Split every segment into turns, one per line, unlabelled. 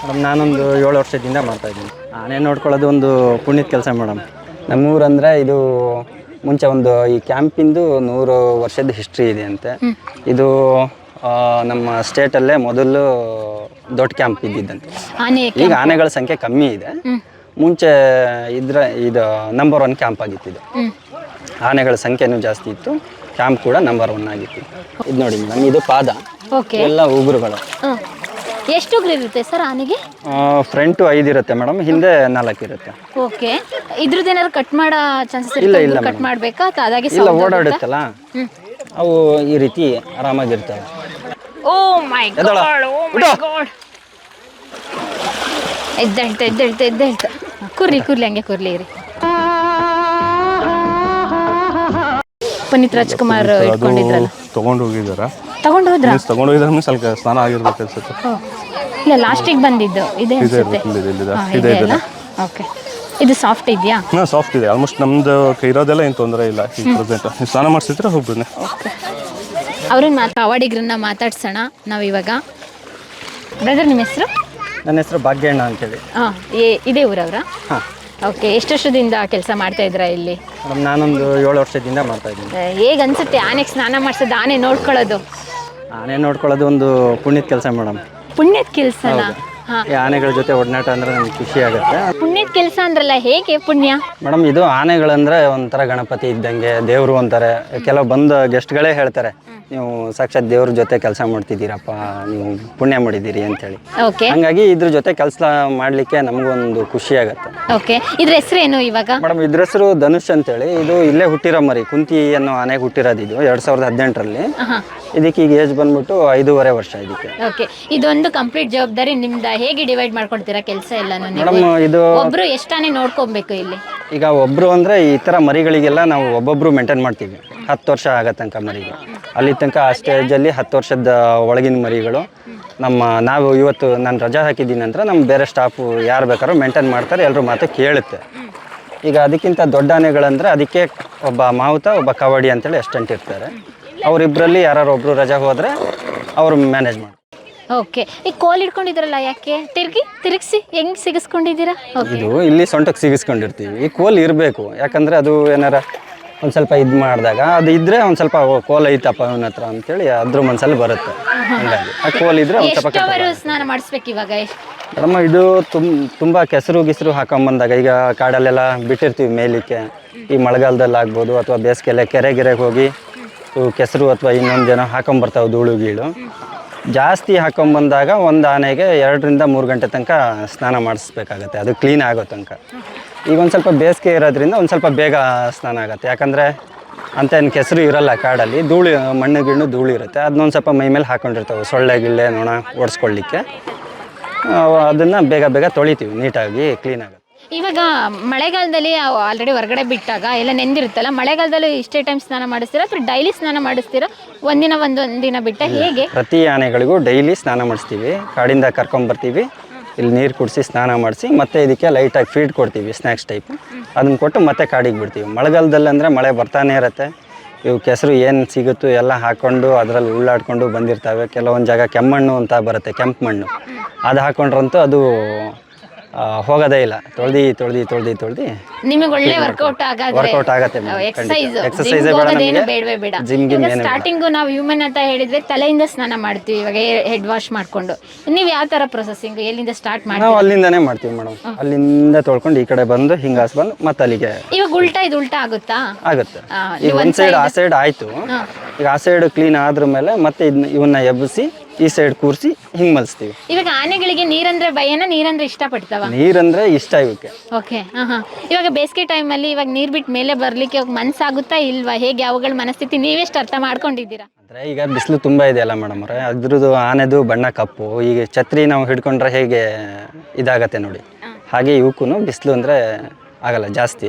Madam ನಾನೊಂದು ಏಳು ವರ್ಷದಿಂದ ಮಾಡ್ತಾ ಇದ್ದೀನಿ. ಆನೆ ನೋಡ್ಕೊಳ್ಳೋದು ಒಂದು ಪುಣ್ಯದ ಕೆಲಸ ಮೇಡಮ್. ನಮ್ಮೂರಂದರೆ ಇದು ಮುಂಚೆ ಒಂದು ಈ ಕ್ಯಾಂಪಿಂದು ನೂರು ವರ್ಷದ ಹಿಸ್ಟ್ರಿ ಇದೆ ಅಂತೆ. ಇದು ಆ, ನಮ್ಮ ಸ್ಟೇಟಲ್ಲೇ ಮೊದಲು ದೊಡ್ಡ ಕ್ಯಾಂಪ್ ಇದ್ದಿದ್ದಂತೆ.
ಆನೆ
ಈಗ ಆನೆಗಳ ಸಂಖ್ಯೆ ಕಮ್ಮಿ ಇದೆ. ಮುಂಚೆ ಇದ್ರ ಇದು ನಂಬರ್ ಒನ್ ಕ್ಯಾಂಪ್ ಆಗಿತ್ತು ಇದು ಆನೆಗಳ ಸಂಖ್ಯೆನೂ ಜಾಸ್ತಿ ಇತ್ತು. ಕ್ಯಾಂಪ್ ಕೂಡ ನಂಬರ್ ಒನ್ ಆಗಿತ್ತು. ಇದು ನೋಡಿ ಮೇಡಮ್ ಇದು ಪಾದ.
ಓಕೆ
ಎಲ್ಲ ಉಗುರುಗಳು.
ಎಷ್ಟು ಉಗುರು ಇರುತ್ತೆ ಸರ್ ಆನೆಗೆ?
ಫ್ರಂಟು ಐದು ಇರುತ್ತೆ ಮೇಡಮ್ ಹಿಂದೆ ನಾಲ್ಕು ಇರುತ್ತೆ.
ಓಕೆ. ಇದ್ರದ್ದು ಏನಾದ್ರು ಕಟ್ ಮಾಡೋ ಚಾನ್ಸಸ್
ಇಲ್ಲ, ಇಲ್ಲ
ಕಟ್ ಮಾಡಬೇಕಾ? ಅಥವಾ ಅದಾಗೆ
ಇಲ್ಲ
sound ಆಗುತ್ತಾ?
ಓಡಾಡುತ್ತಲ್ಲ ಅವು ಈ ರೀತಿ ಆರಾಮಾಗಿರ್ತವೆ.
ಓ ಮೈ
ಎದ್ದೇಳ.
ಗಾಡ್ ಓ ಮೈ
ಬಿಡು.
ಗಾಡ್. ಎದ್ದೇಳ್ತ ಎದ್ದೇಳ್ತ ಎದ್ದೇಳ್ತ. ಕುರ್ಲಿ ಕುರ್ಲಿ ಹಂಗೆ ಕುರ್ಲಿ ಇರಿ. ಪುನೀತ್ ರಾಜ್ಕುಮಾರ್ ಇಟ್ಕೊಂಡಿದ್ರಲ್ಲ?
ತಗೊಂಡು ಹೋಗಿದಾರ.
ತಗೊಂಡು ಹೋದ್ರ
ಮೀನ್ಸ್ ತಗೊಂಡು ಹೋಗಿದ್ರೆ ಅಲ್ಲಿ ಸ್ನಾನ ಆಗಿರ್ಬೇಕು ಅನ್ಸುತ್ತೆ.
ಇಲ್ಲ ಲಾಸ್ಟಿಗೆ ಬಂದಿದ್ದು ಇದೆ
ಇದೆ
ಅನ್ಸುತ್ತೆ.
ಇರ್ಬೇಕು, ಇದೆ, ಇದೆ,
ಹಾ,
ಇದೆ,
ಇದೆ
ಇದೆ.
ಓಕೆ ಇದು ಸಾಫ್ಟ್ ಇದೆಯಾ?
ಹಾಂ ಸಾಫ್ಟ್ ಇದೆ. ಆಲ್ಮೋಸ್ಟ್ ನಮ್ದು ಇರೋದೆಲ್ಲ ಏನು ತೊಂದರೆ ಇಲ್ಲ. ಈ ಪ್ರೆಸೆಂಟ್ ನೀವು ಸ್ನಾನ ಮಾಡಿಸಿದ್ರೆ ಹೋಗ್ಬಿಡ್ನೆ
ಅವ್ರನ್ನ ಮಾತು ಅವಾರ್ಡಿಗ್ರನ್ನ ಮಾತಾಡ್ಸೋಣ ನಾವಿವಾಗ ಬ್ರದರ್ ನಿಮ್ಮ ಹೆಸರು?
ನನ್ನ ಹೆಸರು ಭಾಗ್ಯಣ್ಣ ಅಂತೇಳಿ.
ಹಾಂ ಇದೇ ಊರವ್ರ?
ಹಾಂ.
ಓಕೆ ಎಷ್ಟು ವರ್ಷದಿಂದ ಕೆಲಸ ಮಾಡ್ತಾ ಇದ್ದೀರಾ ಇಲ್ಲಿ?
ಮೇಡಮ್ ನಾನೊಂದು ಏಳು ವರ್ಷದಿಂದ ಮಾಡ್ತಾ ಇದ್ದೀನಿ.
ಹೇಗೆ ಅನ್ಸುತ್ತೆ ಆನೆಗೆ ಸ್ನಾನ ಮಾಡಿಸೋದು ಆನೆ ನೋಡ್ಕೊಳ್ಳೋದು?
ಆನೆ ನೋಡ್ಕೊಳ್ಳೋದು ಒಂದು ಪುಣ್ಯದ ಕೆಲಸ ಮೇಡಮ್.
ಪುಣ್ಯದ ಕೆಲಸ
ಈ ಆನೆಗಳ ಜೊತೆ ಒಡನಾಟ ಅಂದ್ರೆ ನಮ್ಗೆ ಖುಷಿ ಆಗುತ್ತೆ.
ಪುಣ್ಯದ ಕೆಲಸ ಅಂದ್ರಲ್ಲ ಹೇಗೆ ಪುಣ್ಯ?
ಮೇಡಮ್ ಇದು ಆನೆಗಳಂದ್ರೆ ಒಂಥರ ಗಣಪತಿ ಇದ್ದಂಗೆ ದೇವರು ಅಂತಾರೆ. ಕೆಲವು ಬಂದ ಗೆಸ್ಟ್ಗಳೇ ಹೇಳ್ತಾರೆ ನೀವು ಸಾಕ್ಷಾತ್ ದೇವ್ರ ಜೊತೆ ಕೆಲಸ ಮಾಡ್ತಿದ್ದೀರಪ್ಪ ನೀವು ಪುಣ್ಯ ಮಾಡಿದ್ದೀರಿ ಅಂತೇಳಿ.
ಓಕೆ.
ಹಂಗಾಗಿ ಇದ್ರ ಜೊತೆ ಕೆಲಸ ಮಾಡಲಿಕ್ಕೆ ನಮಗೊಂದು ಖುಷಿ ಆಗುತ್ತೆ.
ಓಕೆ. ಇದ್ರ ಏನು ಇವಾಗ?
ಮೇಡಮ್ ಇದ್ರ ಹೆಸರು ಧನುಷ್ ಅಂತೇಳಿ. ಇದು ಇಲ್ಲೇ ಹುಟ್ಟಿರೋ ಮರಿ ಕುಂತಿ ಅನ್ನೋ ಆನೆಗೆ ಹುಟ್ಟಿರೋದು ಇದು ಎರಡು ಸಾವಿರದ ಹದಿನೆಂಟರಲ್ಲಿ. ಇದಕ್ಕೆ ಈಗ ಏಜ್ ಬಂದ್ಬಿಟ್ಟು ಐದೂವರೆ ವರ್ಷ ಇದಕ್ಕೆ.
ಓಕೆ ಇದೊಂದು ಕಂಪ್ಲೀಟ್ ಜವಾಬ್ದಾರಿ ನಿಮ್ದ. ಹೇಗೆ ಡಿವೈಡ್ ಮಾಡ್ಕೊಡ್ತೀರಾ ಕೆಲಸ ಎಲ್ಲಾನು
ಮೇಡಮ್ ಇದು
ಒಬ್ರು ಎಷ್ಟಾನೆ ನೋಡ್ಕೊಬೇಕು ಇಲ್ಲಿ?
ಈಗ ಒಬ್ರು ಅಂದ್ರೆ ಈ ತರ ಮರಿಗಳಿಗೆಲ್ಲ ನಾವು ಒಬ್ಬೊಬ್ರು ಮೇಂಟೈನ್ ಮಾಡ್ತೀವಿ. ಹತ್ತು ವರ್ಷ ಆಗೋ ತನಕ ಮರಿಗೆ ಅಲ್ಲಿ ತನಕ ಆ ಸ್ಟೇಜಲ್ಲಿ ಹತ್ತು ವರ್ಷದ ಒಳಗಿನ ಮರಿಗಳು. ನಮ್ಮ ನಾವು ಇವತ್ತು ನಾನು ರಜಾ ಹಾಕಿದ್ದೀನಿ ಅಂದ್ರೆ ನಮ್ಮ ಬೇರೆ ಸ್ಟಾಫ್ ಯಾರು ಬೇಕಾದ್ರೂ ಮೇಂಟೈನ್ ಮಾಡ್ತಾರೆ ಎಲ್ಲರೂ ಮಾತು ಕೇಳುತ್ತೆ. ಈಗ ಅದಕ್ಕಿಂತ ದೊಡ್ಡ ಆನೆಗಳಂದ್ರೆ ಅದಕ್ಕೆ ಒಬ್ಬ ಮಾವುತ ಒಬ್ಬ ಕಬಡ್ಡಿ ಅಂತೇಳಿ ಅಸ್ಟೆಂಟ್ ಇರ್ತಾರೆ. ಅವರಿಬ್ಬರಲ್ಲಿ ಯಾರು ಒಬ್ರು ರಜಾ ಹೋದ್ರೆ ಅವರು ಮ್ಯಾನೇಜ್ ಮಾಡಿ.
ಓಕೆ ಈ ಕೋಲ್ ಇಟ್ಕೊಂಡಿದ್ರಲ್ಲ ಯಾಕೆ? ತಿರ್ಗಿ ತಿರುಗಿಸಿ ಹೆಂಗ್ ಸಿಗಿಸ್ಕೊಂಡಿದ್ದೀರಾ? ಓಕೆ
ಇದು ಇಲ್ಲಿ ಸೊಂಟಕ್ಕೆ ಸಿಗಿಸ್ಕೊಂಡಿರ್ತೀವಿ. ಈ ಕೋಲ್ ಇರಬೇಕು. ಯಾಕಂದರೆ ಅದು ಏನಾರ ಒಂದು ಸ್ವಲ್ಪ ಇದು ಮಾಡಿದಾಗ ಅದು ಇದ್ದರೆ ಒಂದು ಸ್ವಲ್ಪ ಓ, ಕೋಲ್ ಐತಪ್ಪ ಅವನ ಹತ್ರ ಅಂತೇಳಿ ಅದ್ರ ಮನಸ್ಸಲ್ಲಿ ಬರುತ್ತೆ. ಹಂಗಾಗಿ ಆ ಕೋಲ್ ಇದ್ದರೆ ಒಂದು ಸ್ವಲ್ಪ
ಎಷ್ಟು ಅವರು ಸ್ನಾನ ಮಾಡಿಸ್ಬೇಕು ಇವಾಗ?
ಮೇಡಮ್ ಇದು ತುಮ್ ತುಂಬ ಕೆಸರು ಗಿಸರು ಹಾಕೊಂಬಂದಾಗ ಈಗ ಕಾಡಲ್ಲೆಲ್ಲ ಬಿಟ್ಟಿರ್ತೀವಿ ಮೇಲಿಕ್ಕೆ. ಈ ಮಳೆಗಾಲದಲ್ಲಿ ಆಗ್ಬೋದು ಅಥವಾ ಬೇಸಿಗೆಲ್ಲ ಕೆರೆ ಗೆರೆಗೆ ಹೋಗಿ ಕೆಸರು ಅಥವಾ ಇನ್ನೊಂದು ಜನ ಹಾಕೊಂಬರ್ತಾವೆ ಧೂಳು ಗೀಳು. ಜಾಸ್ತಿ ಹಾಕೊಂಬಂದಾಗ ಒಂದು ಆನೆಗೆ ಎರಡರಿಂದ ಮೂರು ಗಂಟೆ ತನಕ ಸ್ನಾನ ಮಾಡಿಸ್ಬೇಕಾಗತ್ತೆ. ಅದು ಕ್ಲೀನ್ ಆಗೋ ತನಕ. ಈಗ ಒಂದು ಸ್ವಲ್ಪ ಬೇಸಿಗೆ ಇರೋದ್ರಿಂದ ಒಂದು ಸ್ವಲ್ಪ ಬೇಗ ಸ್ನಾನ ಆಗುತ್ತೆ. ಯಾಕಂದರೆ ಅಂತ ಏನು ಕೆಸರು ಇರಲ್ಲ ಕಾಡಲ್ಲಿ, ಧೂಳು, ಮಣ್ಣು ಗಿಣ್ಣು ಧೂಳು ಇರುತ್ತೆ. ಅದನ್ನೊಂದು ಸ್ವಲ್ಪ ಮೈ ಮೇಲೆ ಹಾಕೊಂಡಿರ್ತಾವೆ. ಸೊಳ್ಳೆ ಗಿಳ್ಳೆ ನೋಣ ಓಡಿಸ್ಕೊಳ್ಳಿಕ್ಕೆ ಅದನ್ನು ಬೇಗ ಬೇಗ ತೊಳಿತೀವಿ ನೀಟಾಗಿ ಕ್ಲೀನಾಗಿ
ಇವಾಗ ಮಳೆಗಾಲದಲ್ಲಿ ಆಲ್ರೆಡಿ ಹೊರಗಡೆ ಬಿಟ್ಟಾಗ ಎಲ್ಲ ನೆಂದಿರುತ್ತಲ್ಲ ಮಳೆಗಾಲದಲ್ಲಿ ಇಷ್ಟೇ ಟೈಮ್ ಸ್ನಾನ ಮಾಡಿಸ್ತೀರಾ ಅಥವಾ ಡೈಲಿ ಸ್ನಾನ ಮಾಡಿಸ್ತೀರಾ? ಒಂದಿನ ಒಂದೊಂದಿನ ಬಿಟ್ಟ ಹೇಗೆ?
ಪ್ರತಿ ಆನೆಗಳಿಗೂ ಡೈಲಿ ಸ್ನಾನ ಮಾಡಿಸ್ತೀವಿ. ಕಾಡಿಂದ ಕರ್ಕೊಂಬರ್ತೀವಿ ಇಲ್ಲಿ ನೀರು ಕುಡಿಸಿ ಸ್ನಾನ ಮಾಡಿಸಿ ಮತ್ತೆ ಇದಕ್ಕೆ ಲೈಟಾಗಿ ಫೀಡ್ ಕೊಡ್ತೀವಿ ಸ್ನ್ಯಾಕ್ಸ್ ಟೈಪ್ ಅದನ್ನ ಕೊಟ್ಟು ಮತ್ತೆ ಕಾಡಿಗೆ ಬಿಡ್ತೀವಿ. ಮಳೆಗಾಲದಲ್ಲಿ ಅಂದರೆ ಮಳೆ ಬರ್ತಾನೆ ಇರುತ್ತೆ. ಇವು ಕೆಸರು ಏನು ಸಿಗುತ್ತೋ ಎಲ್ಲ ಹಾಕ್ಕೊಂಡು ಅದರಲ್ಲಿ ಉಳ್ಳಾಡ್ಕೊಂಡು ಬಂದಿರ್ತವೆ. ಕೆಲವೊಂದು ಜಾಗ ಕೆಮ್ಮಣ್ಣು ಅಂತ ಬರುತ್ತೆ ಕೆಂಪು ಮಣ್ಣು. ಅದು ಹಾಕ್ಕೊಂಡ್ರಂತೂ ಅದು ಹೋಗೋದೇ ಇಲ್ಲ. ತೊಳ್ದು ತೊಳ್ದಿ ತೊಳ್ದು ತೊಳ್ದಿ.
ನಿಮಗೆ ಒಳ್ಳೆ ವರ್ಕೌಟ್ ಆಗಾದ್ರೆ
ವರ್ಕೌಟ್ ಆಗತ್ತೆ
ಎಕ್ಸರ್ಸೈಸ್
ಎಕ್ಸರ್ಸೈಸ್.
ಬೇಡವೇ ಬೇಡ.
ಜಿಮ್
ಸ್ಟಾರ್ಟಿಂಗ್ ನಾವು ಹ್ಯೂಮನ್ ಅಂತ ಹೇಳಿದ್ರೆ ತಲೆಯಿಂದ ಸ್ನಾನ ಮಾಡ್ತೀವಿ ಇವಾಗ ಹೆಡ್ ವಾಶ್ ಮಾಡ್ಕೊಂಡು. ನೀವು ಯಾವ ತರ ಪ್ರೊಸೆಸಿಂಗ್ ಎಲ್ಲಿಂದ ಸ್ಟಾರ್ಟ್ ಮಾಡಿ
ನಾವು ಅಲ್ಲಿಂದಾನೇ ಮಾಡ್ತೀವಿ ಮೇಡಮ್ ಅಲ್ಲಿಂದ ತೊಳ್ಕೊಂಡು ಈ ಕಡೆ ಬಂದು ಹಿಂಗಾಸ್ ಬಂದು ಮತ್ತೆ ಅಲ್ಲಿಗೆ
ಇವಾಗ ಉಲ್ಟಾ ಇದು ಉಲ್ಟಾ ಆಗುತ್ತಾ?
ಆಗುತ್ತೆ. ಈಗ ಒಂದ್ ಸೈಡ್ ಆ ಸೈಡ್ ಆಯ್ತು. ಈಗ ಆ ಸೈಡ್ ಕ್ಲೀನ್ ಆದ್ರ ಮೇಲೆ ಮತ್ತೆ ಇದನ್ನ ಇವನ್ನ ಎಬ್ಬಿಸಿ ಈ ಸೈಡ್ ಕೂರಿಸಿ ಹಿಂಗ್ ಮಲ್ಸ್ತೀವಿ
ಇವಾಗ ಆನೆಗಳಿಗೆ ನೀರಂದ್ರೆ ಭಯನ ನೀರಂದ್ರೆ ಇಷ್ಟಪಡ್ತಾವ?
ನೀರಂದ್ರೆ ಇಷ್ಟ ಇವಕ್ಕೆ.
ಓಕೆ ಹಾ ಹಾ ಇವಾಗ ಬೇಸಿಗೆ ಟೈಮಲ್ಲಿ ಇವಾಗ ನೀರ್ ಬಿಟ್ಟು ಮೇಲೆ ಬರ್ಲಿಕ್ಕೆ ಇವಾಗ ಮನ್ಸಾಗುತ್ತಾ ಇಲ್ವಾ? ಹೇಗೆ ಅವುಗಳ ಮನಸ್ಥಿತಿ ನೀವೆಷ್ಟು ಅರ್ಥ ಮಾಡ್ಕೊಂಡಿದ್ದೀರಾ?
ಅಂದ್ರೆ ಈಗ ಬಿಸಿಲು ತುಂಬಾ ಇದೆಯಲ್ಲ ಮೇಡಮ್ ಅವ್ರೆ. ಅದ್ರದ್ದು ಆನೆದು ಬಣ್ಣ ಕಪ್ಪು. ಈಗ ಛತ್ರಿ ನಾವು ಹಿಡ್ಕೊಂಡ್ರೆ ಹೇಗೆ ಇದಾಗತ್ತೆ ನೋಡಿ. ಹಾಗೆ ಇವಕ್ಕೂ ಬಿಸಿಲು ಅಂದ್ರೆ ಆಗಲ್ಲ ಜಾಸ್ತಿ.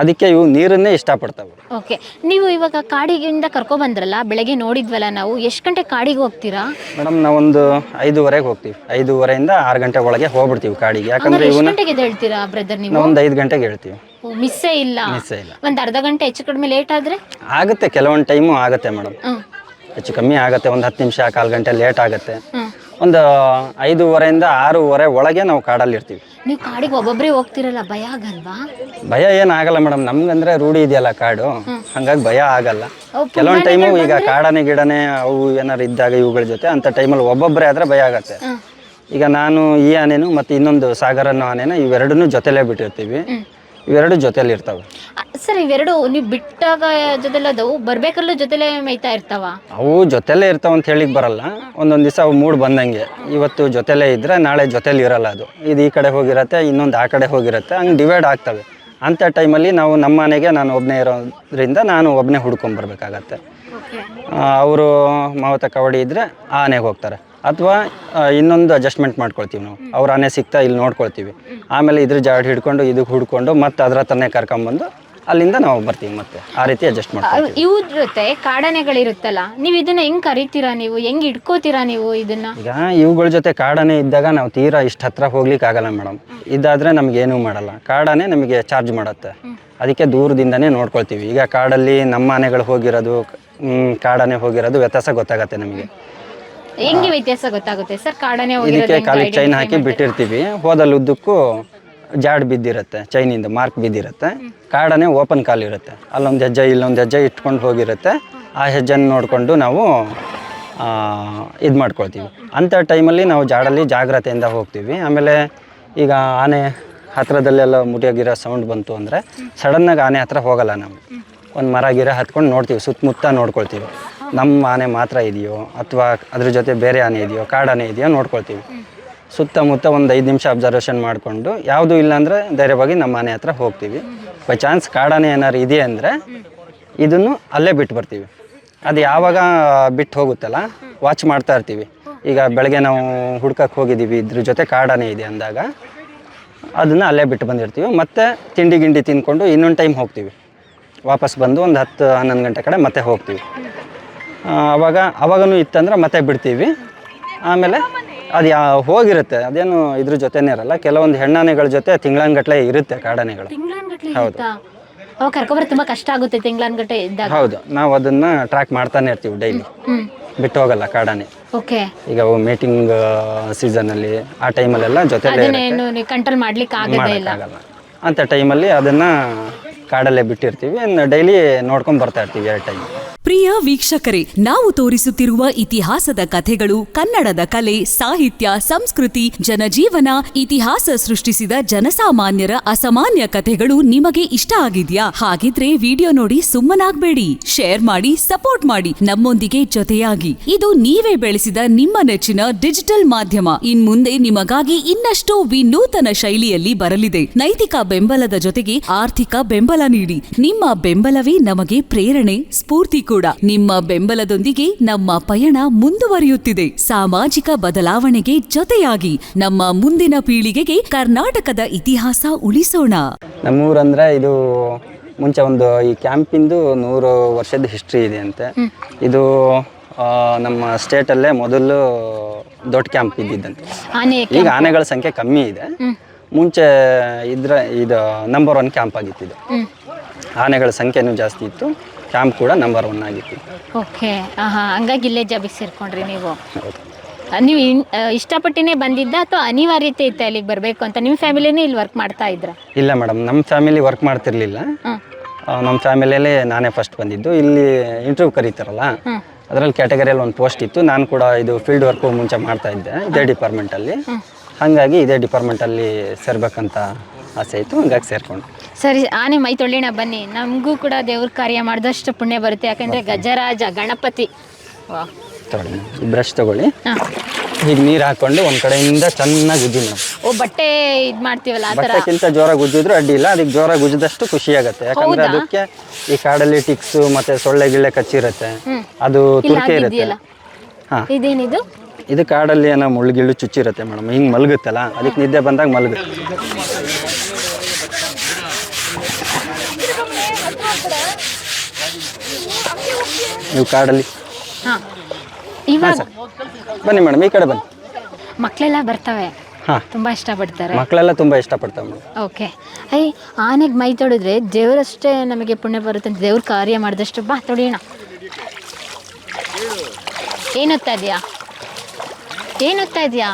ಅದಕ್ಕೆ ಇವು ನೀರನ್ನೇ ಇಷ್ಟಪಡ್ತಾವೆ
ಓಕೆ ನೀವು ಇವಾಗ ಕಾಡಿಗಿಂದ ಕರ್ಕೊ ಬಂದ್ರಲ್ಲ ಬೆಳಗ್ಗೆ ನೋಡಿದ್ವಲ್ಲ ನಾವು ಎಷ್ಟು ಗಂಟೆ ಕಾಡಿಗೆ ಹೋಗ್ತೀರಾ?
ಮೇಡಮ್ ನಾವೊಂದು ಐದುವರೆಗೆ ಹೋಗ್ತೀವಿ. ಐದುವರೆಯಿಂದ ಆರು ಗಂಟೆ ಒಳಗೆ ಹೋಗ್ಬಿಡ್ತೀವಿ ಕಾಡಿಗೆ. ಯಾಕಂದ್ರೆ
ಎಷ್ಟು
ಇವನ್ನ
ಗಂಟೆಗೆ ಎದ್ದೇಳ್ತೀರಾ ಬ್ರದರ್ ನೀವು?
ಒಂದು ಐದು ಗಂಟೆಗೆ ಹೇಳ್ತೀವಿ
ಮಿಸ್ಸೇ ಇಲ್ಲ.
ಮಿಸ್ಸೇ ಇಲ್ಲ.
ಒಂದು ಅರ್ಧ ಗಂಟೆ ಹೆಚ್ಚು ಕಡಿಮೆ ಲೇಟ್ ಆದರೆ?
ಆಗುತ್ತೆ ಕೆಲವೊಂದು ಟೈಮು ಆಗುತ್ತೆ ಮೇಡಮ್. ಹೆಚ್ಚು ಕಮ್ಮಿ ಆಗುತ್ತೆ ಒಂದು ಹತ್ತು ನಿಮಿಷ ಕಾಲು ಗಂಟೆ ಲೇಟ್ ಆಗುತ್ತೆ. ಒಂದು ಐದೂವರೆಯಿಂದ ಆರೂವರೆ ಒಳಗೆ ನಾವು ಕಾಡಲ್ಲಿ ಇರ್ತೀವಿ.
ನೀವು ಕಾಡಿಗೆ ಒಬ್ಬೊಬ್ಬರೇ ಹೋಗ್ತಿರಲ್ಲ ಭಯ ಆಗಲ್ವಾ?
ಭಯ ಏನಾಗಲ್ಲ ಮೇಡಮ್ ನಮ್ಗಂದ್ರೆ ರೂಢಿ ಇದೆಯಲ್ಲ ಕಾಡು. ಹಂಗಾಗಿ ಭಯ ಆಗಲ್ಲ. ಕೆಲವೊಂದು ಟೈಮು ಈಗ ಕಾಡನೆ ಗಿಡನೆ ಅವು ಏನಾರು ಇದ್ದಾಗ ಇವುಗಳ ಜೊತೆ ಅಂಥ ಟೈಮಲ್ಲಿ ಒಬ್ಬೊಬ್ಬರೇ ಆದ್ರೆ ಭಯ ಆಗತ್ತೆ. ಈಗ ನಾನು ಈ ಆನೆನು ಮತ್ತು ಇನ್ನೊಂದು ಸಾಗರ ಅನ್ನೋ ಆನೆನ ಇವೆರಡನ್ನೂ ಜೊತೆಲೇ ಬಿಟ್ಟಿರ್ತೀವಿ. ಇವೆರಡು ಜೊತೆಯಲ್ಲಿ ಇರ್ತಾವೆ.
ಸರ್ ಇವೆರಡು ನೀವು ಬಿಟ್ಟಾಗ ಜೊತೆಲ್ಲ ಅದಾವು ಬರ್ಬೇಕಲ್ಲೂ ಜೊತೆಲೆ ಮೇಯ್ತಾ ಇರ್ತಾವ?
ಅವು ಜೊತೆಲೇ ಇರ್ತಾವ ಅಂತ ಹೇಳಿಕ್ ಬರಲ್ಲ. ಒಂದೊಂದು ದಿವಸ ಅವು ಮೂಡ್ ಬಂದಂಗೆ. ಇವತ್ತು ಜೊತೆಲೇ ಇದ್ರೆ ನಾಳೆ ಜೊತೆಲಿ ಇರಲ್ಲ ಅದು. ಇದು ಈ ಕಡೆ ಹೋಗಿರತ್ತೆ ಇನ್ನೊಂದು ಆ ಕಡೆ ಹೋಗಿರತ್ತೆ ಹಂಗೆ ಡಿವೈಡ್ ಆಗ್ತವೆ. ಅಂಥ ಟೈಮಲ್ಲಿ ನಾವು ನಮ್ಮ ಮನೆಗೆ ನಾನು ಒಬ್ಬನೇ ಇರೋದ್ರಿಂದ ನಾನು ಒಬ್ಬನೇ ಹುಡ್ಕೊಂಬರ್ಬೇಕಾಗತ್ತೆ ಅವರು ಮಾವತ ಕವಡಿ ಇದ್ದರೆ ಆ ಆನೆಗೆ ಹೋಗ್ತಾರೆ. ಅಥವಾ ಇನ್ನೊಂದು ಅಡ್ಜಸ್ಟ್ಮೆಂಟ್ ಮಾಡ್ಕೊಳ್ತೀವಿ ನಾವು. ಅವ್ರ ಆನೆ ಸಿಗ್ತಾ ಇಲ್ಲಿ ನೋಡ್ಕೊಳ್ತೀವಿ. ಆಮೇಲೆ ಇದ್ರ ಜಾಡ್ ಹಿಡ್ಕೊಂಡು ಇದಕ್ಕೆ ಹುಡ್ಕೊಂಡು ಮತ್ತೆ ಅದರ ಹತ್ರನೇ ಕರ್ಕೊಂಬಂದು ಅಲ್ಲಿಂದ ನಾವು ಬರ್ತೀವಿ ಮತ್ತೆ. ಆ ರೀತಿ ಅಡ್ಜಸ್ಟ್ ಮಾಡ್ತೀವಿ
ಇವ್ರ ಜೊತೆ ಕಾಡಾನೆಗಳಿರುತ್ತಲ್ಲ ನೀವು ಇದನ್ನ ಹೆಂಗ್ ಕರಿತೀರಾ ನೀವು? ಹೆಂಗ್ ಇಟ್ಕೋತೀರಾ ನೀವು ಇದನ್ನ?
ಈಗ ಇವುಗಳ ಜೊತೆ ಕಾಡಾನೆ ಇದ್ದಾಗ ನಾವು ತೀರಾ ಇಷ್ಟು ಹತ್ರ ಹೋಗ್ಲಿಕ್ಕೆ ಆಗಲ್ಲ ಮೇಡಮ್ ಇದಾದ್ರೆ ನಮ್ಗೆ ಏನೂ ಮಾಡಲ್ಲ. ಕಾಡಾನೆ ನಮಗೆ ಚಾರ್ಜ್ ಮಾಡುತ್ತೆ. ಅದಕ್ಕೆ ದೂರದಿಂದನೇ ನೋಡ್ಕೊಳ್ತೀವಿ. ಈಗ ಕಾಡಲ್ಲಿ ನಮ್ಮ ಆನೆಗಳು ಹೋಗಿರೋದು ಕಾಡನೆ ಕಾಡಾನೆ ಹೋಗಿರೋದು ವ್ಯತ್ಯಾಸ ಗೊತ್ತಾಗತ್ತೆ ನಮಗೆ.
ಹೆಂಗೆ ವ್ಯತ್ಯಾಸ ಗೊತ್ತಾಗುತ್ತೆ? ಸರ್ ಕಾಡನೆ
ಇದಕ್ಕೆ ಕಾಲಿಗೆ ಚೈನ್ ಹಾಕಿ ಬಿಟ್ಟಿರ್ತೀವಿ. ಹೋದಲ್ಲಿ ಉದ್ದಕ್ಕೂ ಜಾಡ್ ಬಿದ್ದಿರುತ್ತೆ ಚೈನಿಂದ ಮಾರ್ಕ್ ಬಿದ್ದಿರುತ್ತೆ. ಕಾಡನೆ ಓಪನ್ ಕಾಲಿರುತ್ತೆ ಅಲ್ಲೊಂದು ಹೆಜ್ಜೆ ಇಲ್ಲೊಂದು ಹೆಜ್ಜೆ ಇಟ್ಕೊಂಡು ಹೋಗಿರುತ್ತೆ. ಆ ಹೆಜ್ಜೆನ ನೋಡಿಕೊಂಡು ನಾವು ಇದು ಮಾಡ್ಕೊಳ್ತೀವಿ. ಅಂಥ ಟೈಮಲ್ಲಿ ನಾವು ಜಾಡಲ್ಲಿ ಜಾಗ್ರತೆಯಿಂದ ಹೋಗ್ತೀವಿ. ಆಮೇಲೆ ಈಗ ಆನೆ ಹತ್ತಿರದಲ್ಲೆಲ್ಲ ಮುಟಿಯಾಗಿರೋ ಸೌಂಡ್ ಬಂತು ಅಂದರೆ ಸಡನ್ನಾಗಿ ಆನೆ ಹತ್ರ ಹೋಗಲ್ಲ ನಾವು. ಒಂದು ಮರ ಗಿರ ಹತ್ಕೊಂಡು ನೋಡ್ತೀವಿ ಸುತ್ತಮುತ್ತ ನೋಡ್ಕೊಳ್ತೀವಿ. ನಮ್ಮ ಆನೆ ಮಾತ್ರ ಇದೆಯೋ ಅಥವಾ ಅದ್ರ ಜೊತೆ ಬೇರೆ ಆನೆ ಇದೆಯೋ ಕಾಡಾನೆ ಇದೆಯೋ ನೋಡ್ಕೊಳ್ತೀವಿ. ಸುತ್ತಮುತ್ತ ಒಂದು ಐದು ನಿಮಿಷ ಅಬ್ಸರ್ವೇಷನ್ ಮಾಡಿಕೊಂಡು ಯಾವುದೂ ಇಲ್ಲ ಅಂದರೆ ಧೈರ್ಯವಾಗಿ ನಮ್ಮ ಮನೆ ಹತ್ರ ಹೋಗ್ತೀವಿ. ಬೈ ಚಾನ್ಸ್ ಕಾಡಾನೆ ಏನಾದ್ರು ಇದೆ ಅಂದರೆ ಇದನ್ನು ಅಲ್ಲೇ ಬಿಟ್ಟು ಬರ್ತೀವಿ. ಅದು ಯಾವಾಗ ಬಿಟ್ಟು ಹೋಗುತ್ತಲ್ಲ ವಾಚ್ ಮಾಡ್ತಾ ಇರ್ತೀವಿ. ಈಗ ಬೆಳಗ್ಗೆ ನಾವು ಹುಡ್ಕಕ್ಕೆ ಹೋಗಿದ್ದೀವಿ ಇದ್ರ ಜೊತೆ ಕಾಡಾನೆ ಇದೆ ಅಂದಾಗ ಅದನ್ನು ಅಲ್ಲೇ ಬಿಟ್ಟು ಬಂದಿರ್ತೀವಿ. ಮತ್ತು ತಿಂಡಿ ಗಿಂಡಿ ತಿಂದ್ಕೊಂಡು ಇನ್ನೊಂದು ಟೈಮ್ ಹೋಗ್ತೀವಿ. ವಾಪಸ್ ಬಂದು ಒಂದು ಹತ್ತು ಹನ್ನೊಂದು ಗಂಟೆ ಕಡೆ ಮತ್ತೆ ಹೋಗ್ತೀವಿ. ಅವಾಗ ಅವಾಗನೂ ಇತ್ತಂದ್ರೆ ಮತ್ತೆ ಬಿಡ್ತೀವಿ. ಆಮೇಲೆ ಅದು ಯಾ ಹೋಗಿರುತ್ತೆ. ಅದೇನು ಇದ್ರ ಜೊತೆನೇ ಇರಲ್ಲ. ಕೆಲವೊಂದು ಹೆಣ್ಣಾನೆಗಳ ಜೊತೆ ತಿಂಗಳಂಗಟ್ಲೆ ಇರುತ್ತೆ ಕಾಡಾನೆಗಳು.
ಹೌದು. ಅವಾಗ ಕರ್ಕೊಬರ ತುಂಬಾ ಕಷ್ಟ ಆಗುತ್ತೆ ತಿಂಗಳನ್ಗಟ್ಟೆ ಇದ್ದಾಗ.
ಹೌದು. ನಾವು ಅದನ್ನ ಟ್ರ್ಯಾಕ್ ಮಾಡ್ತಾನೆ ಇರ್ತೀವಿ ಡೈಲಿ. ಬಿಟ್ಟು ಹೋಗಲ್ಲ ಕಾಡಾನೆ.
ಓಕೆ.
ಈಗ ಅವು ಮೀಟಿಂಗ್ ಸೀಸನಲ್ಲಿ ಆ ಟೈಮಲ್ಲೆಲ್ಲ ಜೊತೆ
ಅದನ್ನೇನು ಕಂಟ್ರೋಲ್ ಮಾಡ್ಲಿಕ್ಕೆ ಆಗದೇ ಇಲ್ಲ.
ಆಗಲ್ಲ ಅಂತ ಟೈಮಲ್ಲಿ ಅದನ್ನು ಕಾಡಲ್ಲೇ ಬಿಟ್ಟಿರ್ತೀವಿ ಡೈಲಿ ನೋಡ್ಕೊಂಡು ಬರ್ತಾ ಇರ್ತೀವಿ ಎರಡು ಟೈಮ್
ಪ್ರಿಯ ವೀಕ್ಷಕರೇ, ನಾವು ತೋರಿಸುತ್ತಿರುವ ಇತಿಹಾಸದ ಕಥೆಗಳು ಕನ್ನಡದ ಕಲೆ, ಸಾಹಿತ್ಯ, ಸಂಸ್ಕೃತಿ, ಜನಜೀವನ, ಇತಿಹಾಸ ಸೃಷ್ಟಿಸಿದ ಜನಸಾಮಾನ್ಯರ ಅಸಾಮಾನ್ಯ ಕಥೆಗಳು ನಿಮಗೆ ಇಷ್ಟ ಆಗಿದ್ಯಾ? ಹಾಗಿದ್ರೆ ವಿಡಿಯೋ ನೋಡಿ ಸುಮ್ಮನಾಗ್ಬೇಡಿ. ಶೇರ್ ಮಾಡಿ, ಸಪೋರ್ಟ್ ಮಾಡಿ. ನಮ್ಮೊಂದಿಗೆ ಜೊತೆಯಾಗಿ. ಇದು ನೀವೇ ಬೆಳೆಸಿದ ನಿಮ್ಮ ನೆಚ್ಚಿನ ಡಿಜಿಟಲ್ ಮಾಧ್ಯಮ. ಇನ್ಮುಂದೆ ನಿಮಗಾಗಿ ಇನ್ನಷ್ಟು ವಿನೂತನ ಶೈಲಿಯಲ್ಲಿ ಬರಲಿದೆ. ನೈತಿಕ ಬೆಂಬಲದ ಜೊತೆಗೆ ಆರ್ಥಿಕ ಬೆಂಬಲ ನೀಡಿ. ನಿಮ್ಮ ಬೆಂಬಲವೇ ನಮಗೆ ಪ್ರೇರಣೆ ಸ್ಫೂರ್ತಿ ಕೂಡ. ನಿಮ್ಮ ಬೆಂಬಲದೊಂದಿಗೆ ನಮ್ಮ ಪಯಣ ಮುಂದುವರಿಯುತ್ತಿದೆ. ಸಾಮಾಜಿಕ ಬದಲಾವಣೆಗೆ ಜೊತೆಯಾಗಿ ನಮ್ಮ ಮುಂದಿನ ಪೀಳಿಗೆಗೆ ಕರ್ನಾಟಕದ ಇತಿಹಾಸ ಉಳಿಸೋಣ.
ನಮ್ಮೂರಂದ್ರೆ ಇದು ಮುಂಚೆ ಒಂದು ಈ ಕ್ಯಾಂಪಿಂದು ನೂರು ವರ್ಷದ ಹಿಸ್ಟ್ರಿ ಇದೆ ಅಂತೆ. ಇದು ನಮ್ಮ ಸ್ಟೇಟಲ್ಲೇ ಮೊದಲು ದೊಡ್ಡ ಕ್ಯಾಂಪ್ ಇದ್ದಿದ್ದಂತೆ.
ಆನೆ
ಈಗ ಆನೆಗಳ ಸಂಖ್ಯೆ ಕಮ್ಮಿ ಇದೆ. ಮುಂಚೆ ಇದ್ರ ಇದು ನಂಬರ್ ಒನ್ ಕ್ಯಾಂಪ್ ಆಗಿತ್ತು ಇದು. ಆನೆಗಳ ಸಂಖ್ಯೆನೂ ಜಾಸ್ತಿ ಇತ್ತು. ಕ್ಯಾಂಪ್ ಕೂಡ ನಂಬರ್ ಒನ್ ಆಗಿತ್ತು.
ಓಕೆ. ಹಾಂ ಹಂಗಾಗಿ ಇಲ್ಲೇ ಜಾಬಿಗೆ ಸೇರ್ಕೊಂಡ್ರಿ ನೀವು. ನೀವು ಇಷ್ಟಪಟ್ಟಿನೇ ಬಂದಿದ್ದ ಅಥವಾ ಅನಿವಾರ್ಯತೆ ಇತ್ತು ಅಲ್ಲಿಗೆ ಬರಬೇಕು ಅಂತ ನಿಮ್ಮ ಫ್ಯಾಮಿಲಿನೇ ಇಲ್ಲಿ ವರ್ಕ್ ಮಾಡ್ತಾ ಇದ್ರ?
ಇಲ್ಲ ಮೇಡಮ್ ನಮ್ಮ ಫ್ಯಾಮಿಲಿ ವರ್ಕ್ ಮಾಡ್ತಿರ್ಲಿಲ್ಲ. ನಮ್ಮ ಫ್ಯಾಮಿಲಿಯಲ್ಲೇ ನಾನೇ ಫಸ್ಟ್ ಬಂದಿದ್ದು. ಇಲ್ಲಿ ಇಂಟರ್ವ್ಯೂ ಕರೀತಾರಲ್ಲ. ಅದರಲ್ಲಿ ಕ್ಯಾಟಗರಿಯಲ್ಲಿ ಒಂದು ಪೋಸ್ಟ್ ಇತ್ತು. ನಾನು ಕೂಡ ಇದು ಫೀಲ್ಡ್ ವರ್ಕು ಮುಂಚೆ ಮಾಡ್ತಾ ಇದ್ದೆ ಇದೇ ಡಿಪಾರ್ಟ್ಮೆಂಟಲ್ಲಿ ಹಾಗಾಗಿ ಇದೇ ಡಿಪಾರ್ಟ್ಮೆಂಟಲ್ಲಿ ಸೇರ್ಬೇಕಂತ ಆಸೆ ಇತ್ತು. ಹಂಗಾಗಿ ಸೇರ್ಕೊಂಡು
ಸರಿ ಆನೆ ಮೈ ತೊಳ್ಳಿಣ ಬನ್ನಿ. ನಮಗೂ ಕೂಡ ದೇವ್ರ ಕಾರ್ಯ ಮಾಡಿದಷ್ಟು ಪುಣ್ಯ ಬರುತ್ತೆ. ಯಾಕಂದ್ರೆ ಗಜರಾಜ ಗಣಪತಿ.
ತಗೊಳ್ಳಿ ಬ್ರಷ್ ತಗೊಳ್ಳಿ.
ಹಾಂ.
ಈಗ ನೀರು ಹಾಕೊಂಡು ಒಂದ್ ಕಡೆಯಿಂದ ಚೆನ್ನಾಗಿ ಉಜ್ಜಿ ಮೇಡಮ್
ಓ ಬಟ್ಟೆ ಇದು ಮಾಡ್ತೀವಲ್ಲ ಆ ಥರ?
ಬಟ್ಟೆಕ್ಕಿಂತ ಜೋರಾಗಿ ಉಜ್ಜಿದ್ರು ಅಡ್ಡಿ ಇಲ್ಲ. ಅದಕ್ಕೆ ಜೋರಾಗಿ ಉಜ್ಜಿದಷ್ಟು ಖುಷಿ ಆಗುತ್ತೆ. ಯಾಕಂದ್ರೆ
ಹೌದಾ?
ಅದಕ್ಕೆ ಈ ಕಾಡಲ್ಲಿ ಟಿಕ್ಸ್ ಮತ್ತೆ ಸೊಳ್ಳೆ ಗಿಳ್ಳೆ ಕಚ್ಚಿರುತ್ತೆ. ಅದು
ಇಲ್ಲಿ
ತುರ್ಕೆ ಇರುತ್ತೆ.
ಹಾಕಿದ್ಯಲ್ಲ
ಹಾಂ.
ಇದೇನಿದು?
ಇದು ಕಾಡಲ್ಲಿ ಏನೋ ಮುಳ್ಳುಗಿಳ್ಳು ಚುಚ್ಚಿರುತ್ತೆ ಮೇಡಮ್. ಹಿಂಗೆ ಮಲಗುತ್ತಲ್ಲ ಅದಕ್ಕೆ ನಿದ್ದೆ ಬಂದಾಗ ಮಲಗುತ್ತೆ ನೀವು ಕಾಡಲ್ಲಿ?
ಹಾಂ. ಇವಾಗ
ಬನ್ನಿ ಮೇಡಮ್ ಈ ಕಡೆ ಬನ್ನಿ.
ಮಕ್ಕಳೆಲ್ಲ ಬರ್ತವೆ.
ಹಾಂ.
ತುಂಬಾ ಇಷ್ಟಪಡ್ತಾರೆ.
ಮಕ್ಕಳೆಲ್ಲ ತುಂಬ ಇಷ್ಟಪಡ್ತಾರೆ ಮೇಡಮ್.
ಓಕೆ. ಐ ಆನೆಗೆ ಮೈ ತೊಳೆದ್ರೆ ದೇವರಷ್ಟೇ ನಮಗೆ ಪುಣ್ಯ ಬರುತ್ತೆ ಅಂತ ದೇವ್ರ ಕಾರ್ಯ ಮಾಡಿದಷ್ಟು ಬಾ ತೊಳಿಯೋಣ ಏನೋಗ್ತಾ ಇದೆಯಾ ಏನು ಓದ್ತಾ ಇದೆಯಾ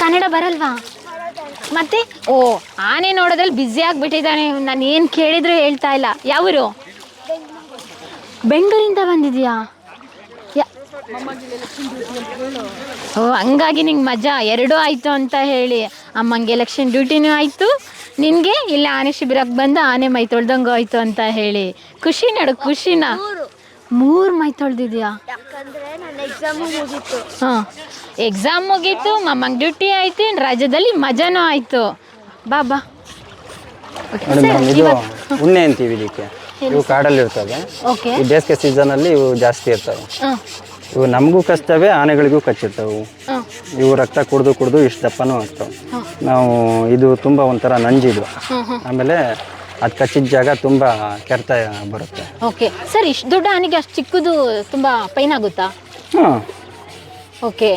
ಕನ್ನಡ ಬರಲ್ವಾ? ಮತ್ತೆ? ಓ, ಆನೆ ನೋಡೋದ್ರಲ್ಲಿ ಬ್ಯುಸಿ ಆಗಿಬಿಟ್ಟಿದ್ದಾನೆ. ನಾನು ಏನು ಕೇಳಿದ್ರು ಹೇಳ್ತಾ ಇಲ್ಲ. ಯಾವರು? ಬೆಂಗಳೂರಿಂದ ಬಂದಿದೆಯಾ? ಓ, ಹಂಗಾಗಿ ನಿಂಗೆ ಮಜಾ. ಎರಡೂ ಆಯಿತು ಅಂತ ಹೇಳಿ. ಅಮ್ಮಂಗೆ ಎಲೆಕ್ಷನ್ ಡ್ಯೂಟಿನೂ ಆಯಿತು. ನಿನಗೆ? ಇಲ್ಲ ಆನೆ ಶಿಬಿರಕ್ಕೆ ಬಂದು ಆನೆ ಮೈ ತೊಳ್ದಂಗೆ ಆಯಿತು ಅಂತ ಹೇಳಿ. ಖುಷಿ ನಡು, ಖುಷಿನ? ಮೂರು ಮೈ ತೊಳ್ದಿದ್ಯಾ?
ಯಾಕಂದ್ರೆ ನನ್ನ ಎಕ್ಸಾಮು ಮುಗೀತು.
ಹಾಂ ಎಕ್ಸಾಮ್ ಮುಗೀತು ಮಮ್ಮಂಗೆ ಡ್ಯೂಟಿ ಆಯ್ತು ರಜದಲ್ಲಿ ರಾಜ್ಯದಲ್ಲಿ ಮಜಾನೂ ಆಯಿತು. ಬಾ ಬಾ. Okay, ಸರಿ,
ಇದು ಉಣ್ಣೆ ಅಂತೀವಿ ಇದಕ್ಕೆ ಇವು ಕಾಡಲ್ಲಿ ಇರ್ತವೆ.
ಓಕೆ
ಈ ಬೇಸಿಗೆ ಸೀಸನಲ್ಲಿ ಇವು ಜಾಸ್ತಿ ಇರ್ತವೆ.
ಹಾಂ.
ಇವು ನಮಗೂ ಕಚ್ತವೆ ಆನೆಗಳಿಗೂ ಕಚ್ಚಿರ್ತವೆ.
ಹಾಂ.
ಇವು ರಕ್ತ ಕುಡಿದು ಕುಡಿದು ಇಷ್ಟು ದಪ್ಪನೂ ಆಗ್ತವೆ. ನಾವು ಇದು ತುಂಬ ಒಂಥರ ನಂಜಿದು. ಆಮೇಲೆ ಅದು ಕಚ್ಚಿದ ಜಾಗ ತುಂಬ ಕೆರೆತ ಬರುತ್ತೆ.
ಓಕೆ ಸರ್ ಇಷ್ಟು ದೊಡ್ಡ ಆನೆಗೆ ಅಷ್ಟು ಚಿಕ್ಕದು ತುಂಬ ಪೈನ್ ಆಗುತ್ತಾ?
ಹ್ಞೂ
ಓಕೆ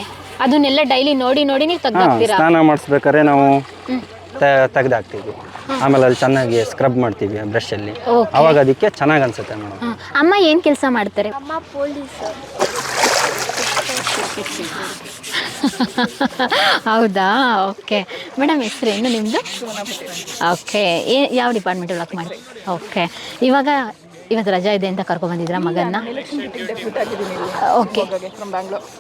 ಅದನ್ನೆಲ್ಲ ಡೈಲಿ ನೋಡಿ ನೋಡಿ ನೀವು
ಹಾಂ
ತೆಗ್ದಾಕ್ತೀರಾ?
ಸ್ನಾನ ಮಾಡಿಸ್ಬೇಕಾದ್ರೆ ನಾವು ತೆಗ್ದಾಕ್ತೀವಿ. ಆಮೇಲೆ ಅಲ್ಲಿ ಚೆನ್ನಾಗಿ ಸ್ಕ್ರಬ್ ಮಾಡ್ತೀವಿ ಬ್ರಷಲ್ಲಿ
Okay.
ಅವಾಗ ಅದಕ್ಕೆ ಚೆನ್ನಾಗಿ ಅನ್ಸುತ್ತೆ ಮೇಡಮ್
ಅಮ್ಮ ಏನು ಕೆಲಸ ಮಾಡ್ತಾರೆ?
ಅಮ್ಮ ಪೊಲೀಸ್
ಹೌದಾ? ಓಕೆ ಮೇಡಮ್ ಹೆಸರು ಏನು ನಿಮ್ಮದು ಓಕೆ ಏ ಯಾವ ಡಿಪಾರ್ಟ್ಮೆಂಟ್ ವರ್ಕ್ ಮಾಡಿ? ಓಕೆ ಇವಾಗ ಇವತ್ತು ರಜಾ ಇದೆ ಅಂತ ಕರ್ಕೊಂಡ್ಬಂದಿದ್ರಾ ಮಗನ್ನ? ಓಕೆ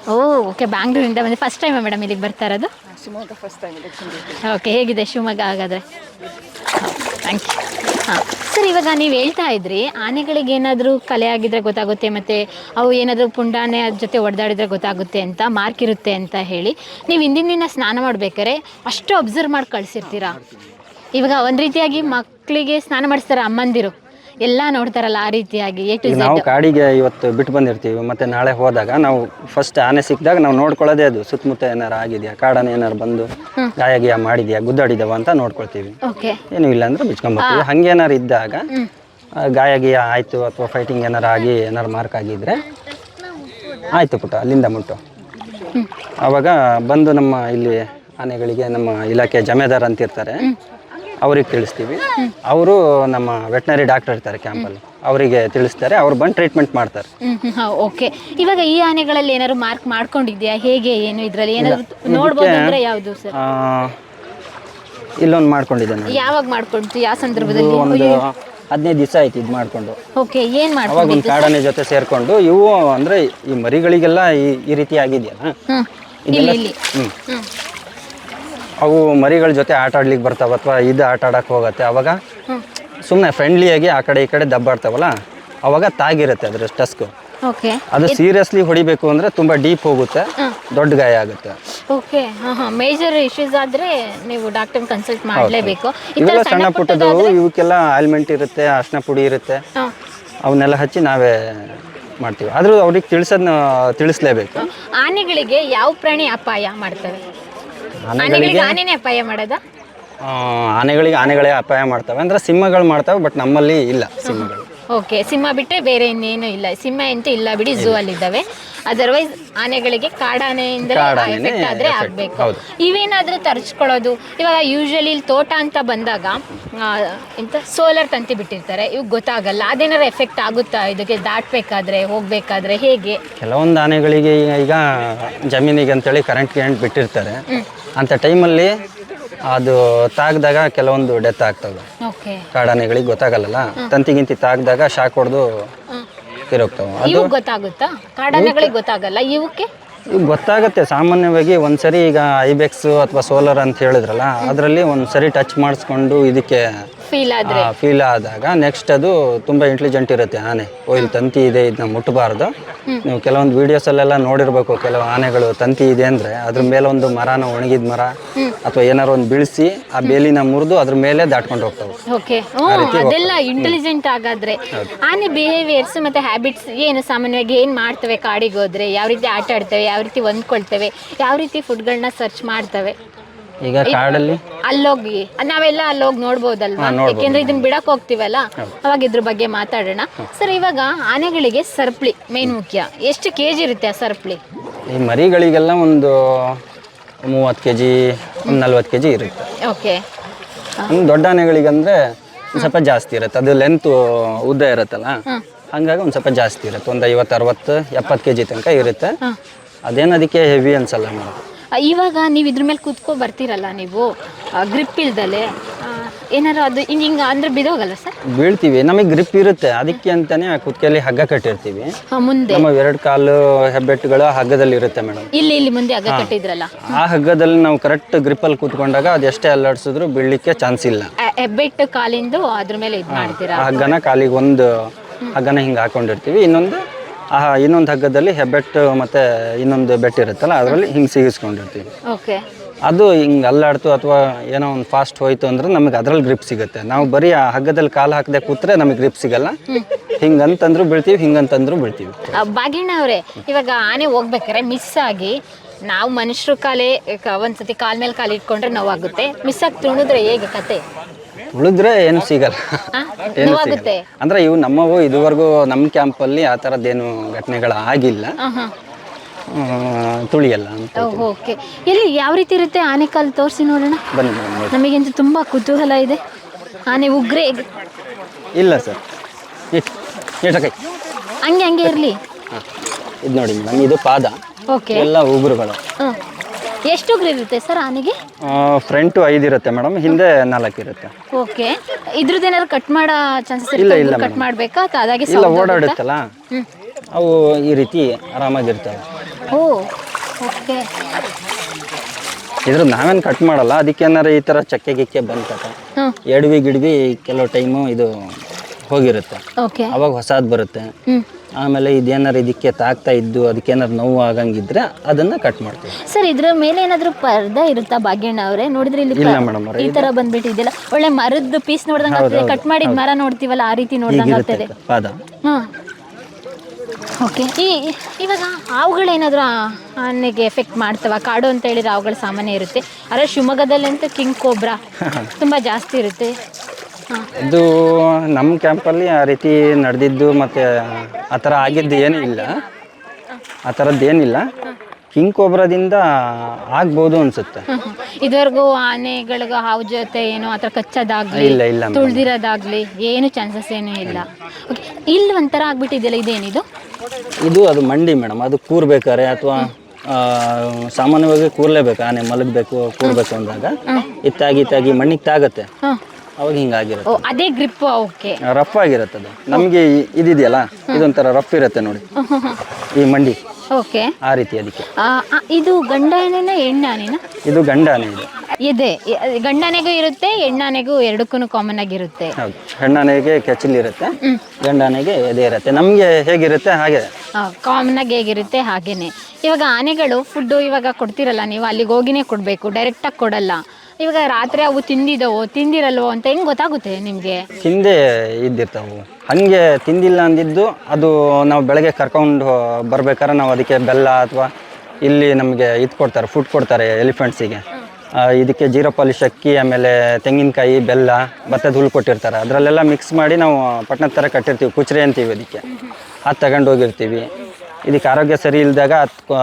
ಓ ಓಕೆ ಬ್ಯಾಂಗ್ಳೂರಿಂದ ಬಂದು. ಫಸ್ಟ್ ಟೈಮ್ ಮೇಡಮ್ ಇಲ್ಲಿಗೆ ಬರ್ತಾ ಇರೋದು? ಓಕೆ ಹೇಗಿದೆ ಶಿವಮೊಗ್ಗ ಹಾಗಾದರೆ? ಥ್ಯಾಂಕ್ ಯು ಹಾಂ. ಸರ್, ಇವಾಗ ನೀವು ಹೇಳ್ತಾ ಇದ್ರಿ, ಆನೆಗಳಿಗೆ ಏನಾದರೂ ಕಲೆ ಆಗಿದ್ರೆ ಗೊತ್ತಾಗುತ್ತೆ, ಮತ್ತು ಅವು ಏನಾದರೂ ಪುಂಡಾನೆ ಅದ್ರ ಜೊತೆ ಹೊಡೆದಾಡಿದ್ರೆ ಗೊತ್ತಾಗುತ್ತೆ ಅಂತ, ಮಾರ್ಕ್ ಇರುತ್ತೆ ಅಂತ ಹೇಳಿ, ನೀವು ಹಿಂದಿನ ದಿನ ಸ್ನಾನ ಮಾಡ್ಬೇಕಾರೆ ಅಷ್ಟು ಅಬ್ಸರ್ವ್ ಮಾಡಿ ಕಳಿಸಿರ್ತೀರಾ? ಇವಾಗ ಒಂದು ರೀತಿಯಾಗಿ ಮಕ್ಕಳಿಗೆ ಸ್ನಾನ ಮಾಡಿಸ್ತಾರೆ ಅಮ್ಮಂದಿರು. ಎಲ್ಲ ನೋಡ್ತಾರಲ್ಲ ಆ ರೀತಿಯಾಗಿ ಎ ಟು
ಈಗ ನಾವು ಕಾಡಿಗೆ ಇವತ್ತು ಬಿಟ್ಟು ಬಂದಿರ್ತೀವಿ. ಮತ್ತೆ ನಾಳೆ ಹೋದಾಗ ನಾವು ಫಸ್ಟ್ ಆನೆ ಸಿಕ್ಕಿದಾಗ ನಾವು ನೋಡ್ಕೊಳ್ಳೋದೇ ಅದು. ಸುತ್ತಮುತ್ತ ಏನಾರು ಆಗಿದೆಯಾ? ಕಾಡಾನೆ ಏನಾರು ಬಂದು ಗಾಯ ಗೀಯ ಮಾಡಿದ್ಯಾ? ಗುದ್ದಾಡಿದವ ಅಂತ ನೋಡ್ಕೊಳ್ತೀವಿ.
ಓಕೆ
ಏನು ಇಲ್ಲ ಅಂದ್ರೆ ಬಿಚ್ಕೊಂಬರ್ತೀವಿ. ಹಂಗೇನಾರು ಇದ್ದಾಗ ಆ, ಗಾಯ ಗೀಯ ಆಯಿತು ಅಥವಾ ಫೈಟಿಂಗ್ ಏನಾರು ಆಗಿ ಏನಾರು ಮಾರ್ಕ್ ಆಗಿದ್ರೆ ಆಯಿತು ಪುಟ ಅಲ್ಲಿಂದ ಮುಟ್ಟು. ಅವಾಗ ಬಂದು ನಮ್ಮ ಇಲ್ಲಿ ಆನೆಗಳಿಗೆ ನಮ್ಮ ಇಲಾಖೆ ಜಮೇದಾರ್ ಅಂತ ಇರ್ತಾರೆ ಅವ್ರಿಗೆ ತಿಳಿಸ್ತೀವಿ. ಅವರು ನಮ್ಮ ವೆಟ್ನರಿ ಡಾಕ್ಟರ್ ಇರ್ತಾರೆ ಕ್ಯಾಂಪಲ್ಲಿ. ಅವರಿಗೆ ತಿಳಿಸ್ತಾರೆ ಅವ್ರು ಬಂದು ಟ್ರೀಟ್ಮೆಂಟ್ ಮಾಡ್ತಾರೆ.
ಓಕೆ. ಇವಾಗ ಈ ಆನೆಗಳಲ್ಲಿ ಏನಾದ್ರು ಮಾರ್ಕ್ ಮಾಡ್ಕೊಂಡಿದ್ಯಾ? ಹೇಗೆ ಏನು ಇದರಲ್ಲಿ? ಏನಾದ್ರು ನೋಡ್ಬೋದು ಅಂದ್ರೆ ಯಾವುದು ಸರ್?
ಇಲ್ಲೊಂದು ಮಾಡ್ಕೊಂಡಿದ್ದೆ ನಾನು.
ಯಾವಾಗ ಮಾಡ್ಕೊಂಡ್ತು? ಯಾವ ಸಂದರ್ಭದಲ್ಲಿ?
ಒಂದು ಹದಿನೈದು ದಿವಸ ಆಯ್ತು ಇದು ಮಾಡಿಕೊಂಡು.
ಓಕೆ ಏನ್
ಅವಾಗ
ಮಾಡ್ಕೊಂಡು
ಒಂದು ಕಾಡಾನೆ ಜೊತೆ ಸೇರಿಕೊಂಡು ಇವು ಅಂದರೆ ಈ ಮರಿಗಳಿಗೆಲ್ಲ ಈ ಈ ರೀತಿ ಆಗಿದೆಯಲ್ಲ?
ಇಲ್ಲಿ
ಇದೆಲ್ಲ. ಹ್ಮ್. ಅವು ಮರಿಗಳ ಜೊತೆ ಆಟ ಆಡ್ಲಿಕ್ಕೆ ಬರ್ತಾವ ಅಥವಾ ಇದು ಆಟ ಆಡಕ್ಕೆ ಹೋಗತ್ತೆ. ಅವಾಗ ಸುಮ್ಮನೆ ಫ್ರೆಂಡ್ಲಿಯಾಗಿ ಆ ಕಡೆ ಈ ಕಡೆ ದಬ್ಬಾಡ್ತಾವಲ್ಲ ಅವಾಗ ತಾಗಿರುತ್ತೆ ಅದ್ರ ಸ್ಟಸ್ಕು
ಓಕೆ
ಅದು ಸೀರಿಯಸ್ಲಿ ಹೊಡಿಬೇಕು ಅಂದ್ರೆ ತುಂಬಾ ಡೀಪ್ ಹೋಗುತ್ತೆ ದೊಡ್ಡ ಗಾಯ ಆಗುತ್ತೆ.
ಓಕೆ ಹಾಂ ಹಾಂ. ಮೇಜರ್ ಇಶ್ಯೂಸ್ ಆದ್ರೆ ನೀವು ಡಾಕ್ಟರ್ ಕನ್ಸಲ್ಟ್ ಮಾಡಲೇಬೇಕು.
ಇವೆಲ್ಲ ಸಣ್ಣ ಪುಟ್ಟದು ಇವಕ್ಕೆಲ್ಲ ಆಲ್ಮೆಂಟ್ ಇರುತ್ತೆ ಅರ್ಶಿನ ಪುಡಿ ಇರುತ್ತೆ. ಅವನ್ನೆಲ್ಲ ಹಚ್ಚಿ ನಾವೇ ಮಾಡ್ತೀವಿ. ಆದ್ರೂ ಅವ್ರಿಗೆ ತಿಳಿಸೋದನ್ನ ತಿಳಿಸ್ಲೇಬೇಕು.
ಆನೆಗಳಿಗೆ ಯಾವ ಪ್ರಾಣಿ ಅಪಾಯ ಮಾಡ್ತವೆ ಆನೆಗಳಿಗೆ ಆನೆನೇ ಅಪಾಯ ಮಾಡೋದಾ?
ಆ, ಆನೆಗಳಿಗೆ ಆನೆಗಳೇ ಅಪಾಯ ಮಾಡ್ತವೆ. ಅಂದ್ರೆ ಸಿಂಹಗಳು ಮಾಡ್ತವೆ ಬಟ್ ನಮ್ಮಲ್ಲಿ ಇಲ್ಲ ಸಿಂಹಗಳು.
ಓಕೆ ಸಿಂಹ ಬಿಟ್ಟರೆ ಬೇರೆ ಇನ್ನೇನು ಇಲ್ಲ. ಸಿಂಹ ಎಂತ ಇಲ್ಲ ಬಿಡಿ ಝೂ ಅಲ್ಲಿದ್ದಾವೆ. ಅದರ್ವೈಸ್ ಆನೆಗಳಿಗೆ ಕಾಡಾನೆಯಿಂದ ಎಫೆಕ್ಟ್ ಆದ್ರೆ. ಆಗಬೇಕು. ಇವೇನಾದರೂ ತರಿಸ್ಕೊಳ್ಳೋದು ಇವಾಗ ಯೂಶಲಿ ಇಲ್ಲಿ ತೋಟ ಅಂತ ಬಂದಾಗ ಎಂತ ಸೋಲಾರ್ ತಂತಿ ಬಿಟ್ಟಿರ್ತಾರೆ. ಇವು ಗೊತ್ತಾಗಲ್ಲ. ಅದೇನಾದ್ರು ಎಫೆಕ್ಟ್ ಆಗುತ್ತಾ? ಇದಕ್ಕೆ ದಾಟಬೇಕಾದ್ರೆ ಹೋಗ್ಬೇಕಾದ್ರೆ ಹೇಗೆ?
ಕೆಲವೊಂದು ಆನೆಗಳಿಗೆ ಈಗ ಜಮೀನಿಗೆ ಅಂತೇಳಿ ಕರೆಂಟ್ ಕರೆಂಟ್ ಬಿಟ್ಟಿರ್ತಾರೆ. ಅಂಥ ಟೈಮಲ್ಲಿ ಅದು ತಾಗ್ದಾಗ ಕೆಲವೊಂದು ಡೆತ್ ಆಗ್ತವೆ ಕಾಡಾನೆಗಳಿಗೆ ಗೊತ್ತಾಗಲ್ಲ ತಂತಿ ಗಿಂತಿ ತಾಗ್ದಾಗ ಶಾಕ್ ಹೊಡೆದು ತಿರೋಗ್ತವೆ ಅದು
ಗೊತ್ತಾಗುತ್ತಾ? ಕಾಡಾನೆಗಳಿಗೆ ಗೊತ್ತಾಗಲ್ಲ ಇವಕ್ಕೆ?
ಇವು ಗೊತ್ತಾಗುತ್ತೆ. ಸಾಮಾನ್ಯವಾಗಿ ಒಂದ್ಸರಿ ಈಗ ಐಬೆಕ್ಸ್ ಅಥವಾ ಸೋಲಾರ್ ಅಂತ ಹೇಳಿದ್ರಲ್ಲ ಅದರಲ್ಲಿ ಒಂದ್ಸರಿ ಟಚ್ ಮಾಡಿಸ್ಕೊಂಡು ಇದಕ್ಕೆ
ಫೀಲ್ ಆದ್ರೆ?
ಫೀಲ್ ಆದಾಗ ನೆಕ್ಸ್ಟ್ ಅದು ತುಂಬಾ ಇಂಟೆಲಿಜೆಂಟ್ ಇರುತ್ತೆ ಆನೆ. ಓ ಇಲ್ಲಿ ತಂತಿ ಇದೆ ಇದನ್ನ ಮುಟ್ಟಬಾರ್ದು ನೀವು ಕೆಲವೊಂದು ವಿಡಿಯೋಸಲ್ಲೆಲ್ಲ ನೋಡಿರ್ಬೇಕು ಕೆಲವು ಆನೆಗಳು ತಂತಿ ಇದೆ ಅಂದ್ರೆ. ಅದ್ರ ಮೇಲೆ ಒಂದು ಮರನ ಒಣಗಿದ ಮರ ಅಥವಾ ಏನಾರು ಒಂದು ಬೀಳಿಸಿ ಆ ಬೇಲಿನ ಮುರಿದು ಅದ್ರ ಮೇಲೆ ದಾಟ್ಕೊಂಡು ಹೋಗ್ತವೆ.
ಓಕೆ ಅದೆಲ್ಲ ಇಂಟೆಲಿಜೆಂಟ್ ಆಗಾದ್ರೆ ಆನೆ ಬಿಹೇವಿಯರ್ಸ್ ಮತ್ತೆ ಹ್ಯಾಬಿಟ್ಸ್ ಏನು ಸಾಮಾನ್ಯವಾಗಿ ಏನು ಮಾಡ್ತವೆ ಕಾಡಿಗೆ ಹೋದ್ರೆ? ಯಾವ ರೀತಿ ಆಟ ಆಡ್ತವೆ? ಯಾವ ರೀತಿ ಹೊಂದ್ಕೊಳ್ತವೆ? ಯಾವ ರೀತಿ ಫುಡ್ಗಳನ್ನ ಸರ್ಚ್ ಮಾಡ್ತವೆ?
ಈಗ ಕಾಡಲ್ಲಿ?
ಅಲ್ಲೋಗಿ. ನಾವೆಲ್ಲ ಅಲ್ಲೋಗಿ ನೋಡ್ಬೋದಲ್ವಾ? ಯಾಕೆಂದ್ರೆ ಇದನ್ನ ಬಿಡಕ್ ಹೋಗ್ತಿವಲ್ಲ? ಅವಾಗ ಇದ್ರ ಬಗ್ಗೆ ಮಾತಾಡೋಣ. ಸರ್ ಇವಾಗ ಆನೆಗಳಿಗೆ ಸರ್ಪ್ಳಿ ಮೇನ್ ಮುಖ್ಯ. ಎಷ್ಟು ಕೆ ಜಿ ಇರುತ್ತೆ ಆ ಸರ್ಪ್ಳಿ
ಈ ಮರಿಗಳಿಗೆಲ್ಲ ಒಂದು ಮೂವತ್ತು ಕೆ ಜಿ ಒಂದು ನಲ್ವತ್ತು ಕೆ ಜಿ ಇರುತ್ತೆ.
ಓಕೆ.
ದೊಡ್ಡ ಆನೆಗಳಿಗಂದ್ರೆ ಒಂದ್ ಸ್ವಲ್ಪ ಜಾಸ್ತಿ ಇರುತ್ತೆ. ಅದು ಲೆಂತ್ ಉದ್ದ ಇರುತ್ತಲ್ಲ? ಹಂಗಾಗಿ ಒಂದು ಸ್ವಲ್ಪ ಜಾಸ್ತಿ ಇರುತ್ತೆ. ಒಂದು ಐವತ್ತು ಅರವತ್ತು ಎಪ್ಪತ್ತು ಕೆ ಜಿ ತನಕ ಇರುತ್ತೆ. ಅದೇನು ಅದಕ್ಕೆ ಹೆವಿ ಅನ್ಸಲ್ಲ ಮೇಡಮ್?
ಆ, ಇವಾಗ ನೀವು ಇದ್ರ ಮೇಲೆ ಕೂತ್ಕೊ ಬರ್ತೀರಲ್ಲ ನೀವು? ಗ್ರಿಪ್ ಇಲ್ದಲೆ. ಏನಾರು ಅದು ಹಿಂಗೆ ಹಿಂಗೆ ಅಂದ್ರೆ ಬಿದೋಗಲ್ಲ ಸರ್?
ಬೀಳ್ತೀವಿ. ನಮಗೆ ಗ್ರಿಪ್ ಇರುತ್ತೆ. ಅದಕ್ಕೆ ಅಂತಾನೆ ಕುತ್ತಿಗೆಯಲ್ಲಿ ಹಗ್ಗ ಕಟ್ಟಿರ್ತೀವಿ.
ಮುಂದೆ.
ನಮ್ಮ ಎರಡು ಕಾಲು ಹೆಬ್ಬೆಟ್ಟುಗಳು ಹಗ್ಗದಲ್ಲಿ ಇರುತ್ತೆ ಮೇಡಮ್.
ಇಲ್ಲಿ ಇಲ್ಲಿ ಮುಂದೆ ಹಗ್ಗ ಕಟ್ಟಿದ್ರಲ್ಲ.
ಆ ಹಗ್ಗದಲ್ಲಿ ನಾವು ಕರೆಕ್ಟ್ ಗ್ರಿಪ್ ಅಲ್ಲಿ ಕೂತ್ಕೊಂಡಾಗ ಅದೆಷ್ಟೇ ಅಲ್ಲಾಡ್ಸಿದ್ರು ಬೀಳ್ಲಿಕ್ಕೆ ಚಾನ್ಸ್ ಇಲ್ಲ.
ಹೆಬ್ಬೆಟ್ಟು ಕಾಲಿಂದು ಅದ್ರ ಮೇಲೆ ಇದು ಮಾಡ್ತೀರಾ?
ಆ ಹಗ್ಗನ ಕಾಲಿಗೆ ಒಂದು ಹಗ್ಗನ ಹಿಂಗೆ ಹಾಕೊಂಡಿರ್ತೀವಿ. ಇನ್ನೊಂದು ಆ ಇನ್ನೊಂದು ಹಗ್ಗದಲ್ಲಿ ಹೆಬ್ಬೆಟ್ಟು ಮತ್ತು ಇನ್ನೊಂದು ಬೆಟ್ಟ ಇರುತ್ತಲ್ಲ ಅದರಲ್ಲಿ ಹಿಂಗೆ ಸಿಗಿಸ್ಕೊಂಡಿರ್ತೀವಿ.
ಓಕೆ.
ಅದು ಹಿಂಗೆ ಅಲ್ಲಾಡ್ತು ಅಥವಾ ಏನೋ ಒಂದು ಫಾಸ್ಟ್ ಹೋಯ್ತು ಅಂದ್ರೆ ನಮಗೆ ಅದ್ರಲ್ಲಿ ಗ್ರಿಪ್ ಸಿಗುತ್ತೆ. ನಾವು ಬರೀ ಆ ಹಗ್ಗದಲ್ಲಿ ಕಾಲು ಹಾಕದೆ ಕೂತ್ರೆ ನಮಗೆ ಗ್ರಿಪ್ ಸಿಗಲ್ಲ. ಹಿಂಗಂತಂದ್ರು ಬೀಳ್ತೀವಿ ಹಿಂಗಂತಂದ್ರು ಬೀಳ್ತೀವಿ.
ಬಾಗಿಣ್ಣ ಅವರೇ ಇವಾಗ ಆನೆ ಹೋಗ್ಬೇಕಾರೆ ಮಿಸ್ ಆಗಿ ನಾವು ಮನುಷ್ಯರು ಕಾಲೇ ಒಂದ್ಸತಿ ಕಾಲ್ ಮೇಲೆ ಕಾಲು ಇಟ್ಕೊಂಡ್ರೆ ನೋವಾಗುತ್ತೆ. ಮಿಸ್ ಆಗಿ ತುಣಿದ್ರೆ ಹೇಗೆ ಕತೆ?
ಉಳಿದ್ರೆ ಏನು ಸಿಗಲ್ಲ? ಏನು ಸಿಗಲ್ಲ. ಅಂದ್ರೆ ಇವು ನಮ್ಮವು ಇದುವರೆಗೂ ನಮ್ಮ ಕ್ಯಾಂಪಲ್ಲಿ ಆ ಥರದ್ದೇನು ಘಟನೆಗಳು ಆಗಿಲ್ಲ ತುಳಿಯಲ್ಲ ಅಂತ
ಓಕೆ. ಇಲ್ಲಿ ಯಾವ ರೀತಿ ಇರುತ್ತೆ ಆನೆ ಕಾಲು ತೋರಿಸಿ ನೋಡೋಣ?
ಬನ್ನಿ.
ನಮಗಂತೂ ತುಂಬ ಕುತೂಹಲ ಇದೆ. ಆನೆ ಉಗ್ರೆ.
ಇಲ್ಲ ಸರ್. ಕೈ
ಹಂಗೆ ಹಂಗೆ ಇರಲಿ.
ಇದು ನೋಡಿ ಮೇಡಮ್ ಇದು ಪಾದ.
ಓಕೆ.
ಎಲ್ಲ ಉಗುರುಗಳು.
ಎಷ್ಟು ಗ್ರೀರುತ್ತೆ ಇರುತ್ತೆ ಸರ್ ಆನೆಗೆ?
ಫ್ರಂಟು ಐದು ಇರುತ್ತೆ ಮೇಡಮ್ ಹಿಂದೆ ನಾಲ್ಕು ಇರುತ್ತೆ.
ಓಕೆ. ಇದ್ರದ್ದು ಏನಾದ್ರು ಕಟ್ ಮಾಡೋ ಚಾನ್ಸಸ್
ಇಲ್ಲ, ಇಲ್ಲ
ಕಟ್
madam.
ಮಾಡಬೇಕಾ? ಅಥವಾ ಅದಾಗೆ
ಇಲ್ಲ
sound ಆಗುತ್ತಾ?
ಓಡಾಡುತ್ತಲ್ಲ
ಹ್ಮ್.
ಅವು ಈ ರೀತಿ ಆರಾಮಾಗಿರ್ತವೆ.
ಓ ಓಕೆ.
ಇದ್ರ ನಾವೇನು ಕಟ್ ಮಾಡಲ್ಲ ಅದಕ್ಕೆ ಏನಾರ ಈ ಥರ ಚಕ್ಕೆ ಗಿಕ್ಕೆ ಬಂತಪ್ಪ.
ಹಾಂ.
ಎಡವಿ ಗಿಡವಿ ಕೆಲವು ಟೈಮು ಇದು ಹೋಗಿರುತ್ತೆ.
ಓಕೆ.
ಅವಾಗ ಹೊಸದು ಬರುತ್ತೆ.
ಹ್ಞೂ
ಆಮೇಲೆ ಇದೇನಾರು ಇದಕ್ಕೆ ತಾಗ್ತಾ ಇದ್ದು ಅದಕ್ಕೇನಾರು ನೋವು ಆಗಂಗಿದ್ರೆ ಅದನ್ನ ಕಟ್ ಮಾಡ್ತೀವಿ.
ಸರ್ ಇದ್ರ ಮೇಲೆ ಏನಾದ್ರು ಪರ್ದ ಇರುತ್ತಾ ಭಾಗ್ಯಣ್ಣ ಅವರೇ? ನೋಡಿದ್ರೆ ಇಲ್ಲಿ
ಇಲ್ಲ
ಪ-
ಅವ್ರೆ,
ಈ ತರ ಬಂದ್ಬಿಟ್ಟಿದೆಯಲ್ಲ. ಒಳ್ಳೆ ಮರದ ಪೀಸ್ ನೋಡ್ದಂಗೆ ಆಗ್ತದೆ. ಕಟ್ ಮಾಡಿದ ಮರ ನೋಡ್ತೀವಲ್ಲ ಆ ರೀತಿ ನೋಡ್ದಂಗೆ
ಹೀಗಿರುತ್ತೆ
ಆಗ್ತದೆ.
ಪಾದ.
ಹಾಂ. ಓಕೆ. ಈ ಇವಾಗ ಹಾವುಗಳೇನಾದರೂ ಆನೆಗೆ ಎಫೆಕ್ಟ್ ಮಾಡ್ತವ? ಕಾಡು ಅಂತ ಹೇಳಿದ್ರೆ ಹಾವುಗಳು ಸಾಮಾನ್ಯ ಇರುತ್ತೆ. ಆದರೆ ಶಿವಮೊಗ್ಗದಲ್ಲಂತೂ ಕಿಂಗ್ ಕೋಬ್ರಾ ತುಂಬಾ ಜಾಸ್ತಿ ಇರುತ್ತೆ.
ಇದು ನಮ್ಮ ಕ್ಯಾಂಪಲ್ಲಿ ಆ ರೀತಿ ನಡೆದಿದ್ದು ಮತ್ತು ಆ ಥರ ಆಗಿದ್ದು ಏನೂ ಇಲ್ಲ. ಆ ಥರದ್ದು ಏನಿಲ್ಲ ಕಿಂಗ್ ಕೋಬ್ರಾದಿಂದ ಆಗ್ಬೋದು ಅನ್ಸುತ್ತೆ.
ಇದುವರೆಗೂ ಆನೆಗಳಿಗೆ ಹಾವು ಜೊತೆ ಏನೋ ಆ ಥರ ಕಚ್ಚೋದಾಗ್ಲಿ
ಇಲ್ಲ ಇಲ್ಲ.
ತುಳ್ದಿರೋದಾಗ್ಲಿ ಏನು ಚಾನ್ಸಸ್ ಏನೂ ಇಲ್ಲ. ಓಕೆ ಇಲ್ಲಿ ಒಂಥರ ಆಗ್ಬಿಟ್ಟಿದೆಯಲ್ಲ ಇದೇನಿದು?
ಇದು ಅದು ಮಂಡಿ ಮೇಡಮ್ ಅದು ಕೂರ್ಬೇಕಾರೆ ಅಥವಾ ಸಾಮಾನ್ಯವಾಗಿ ಕೂರ್ಲೇಬೇಕು ಆನೆ ಮಲಗಬೇಕು ಕೂರ್ಬೇಕು ಅಂದಾಗ. ಇತ್ತಾಗಿ ಇತ್ತಾಗಿ ಮಣ್ಣಿಗೆ ತಾಗತ್ತೆ.
ಹಾಂ
ಅವಾಗ ಹಿಂಗಾಗಿರುತ್ತೆ.
ಓ ಅದೇ ಗ್ರಿಪ್ ಓಕೆ
ರಫ್ ಆಗಿರುತ್ತೆ ಅದು ನಮಗೆ ಇದಿದೆಯಲ್ಲ ಇದೊಂಥರ ರಫ್ ಇರುತ್ತೆ ನೋಡಿ. ಈ ಮಂಡಿ.
ಓಕೆ.
ಆ ರೀತಿ ಅದಕ್ಕೆ.
ಇದು ಗಂಡ ಆನೆನ
ಇದು ಗಂಡ ಆನೆ ಇದು.
ಇದೆ ಗಂಡನೆಗೂ ಇರುತ್ತೆ ಹೆಣ್ಣಾನೆಗೂ ಎರಡಕ್ಕೂ ಕಾಮನ್ ಆಗಿರುತ್ತೆ.
ಹೌದು. ಹೆಣ್ಣಾನೆಗೆ ಕೆಚ್ಚಲಿರುತ್ತೆ ಗಂಡಾನೆಗೆ ಎದೆ ಇರುತ್ತೆ. ನಮಗೆ ಹೇಗಿರುತ್ತೆ ಹಾಗೆ.
ಕಾಮನ್ ಆಗಿ ಹೇಗಿರುತ್ತೆ ಹಾಗೇನೆ. ಇವಾಗ ಆನೆಗಳು ಫುಡ್ಡು ಇವಾಗ ಕೊಡ್ತಿರಲ್ಲ ನೀವು ಅಲ್ಲಿಗೆ ಹೋಗಿನೇ ಕೊಡಬೇಕು ಡೈರೆಕ್ಟಾಗಿ ಕೊಡಲ್ಲ. ಇವಾಗ ರಾತ್ರಿ ಅವು ತಿಂದಿದವೋ, ತಿಂದಿರಲ್ವೋ ಅಂತ ಹೆಂಗೆ ಗೊತ್ತಾಗುತ್ತೆ ನಿಮಗೆ?
ಹಿಂದೆ ಇದ್ದಿರ್ತಾವು. ಹಂಗೆ ತಿಂದಿಲ್ಲ ಅಂದಿದ್ದು ಅದು ನಾವು ಬೆಳಗ್ಗೆ ಕರ್ಕೊಂಡು ಬರ್ಬೇಕಾದ್ರೆ ನಾವು ಅದಕ್ಕೆ ಬೆಲ್ಲ ಅಥವಾ ಇಲ್ಲಿ ನಮಗೆ ಇದು ಕೊಡ್ತಾರೆ ಫುಡ್ ಕೊಡ್ತಾರೆ ಎಲಿಫೆಂಟ್ಸಿಗೆ ಇದಕ್ಕೆ ಜೀರೋ ಪಾಲಿಶ್ ಅಕ್ಕಿ, ಆಮೇಲೆ ತೆಂಗಿನಕಾಯಿ, ಬೆಲ್ಲ ಭತ್ತದ ಹುಲ್ಲು ಕೊಟ್ಟಿರ್ತಾರೆ. ಅದರಲ್ಲೆಲ್ಲ ಮಿಕ್ಸ್ ಮಾಡಿ ನಾವು ಪಟ್ಟಣದ ಥರ ಕಟ್ಟಿರ್ತೀವಿ, ಕುಚ್ರೆ ಅಂತೀವಿ ಅದಕ್ಕೆ. ಅದು ತಗೊಂಡು ಹೋಗಿರ್ತೀವಿ ಇದಕ್ಕೆ ಆರೋಗ್ಯ ಸರಿ ಇಲ್ಲದಾಗ ಅದು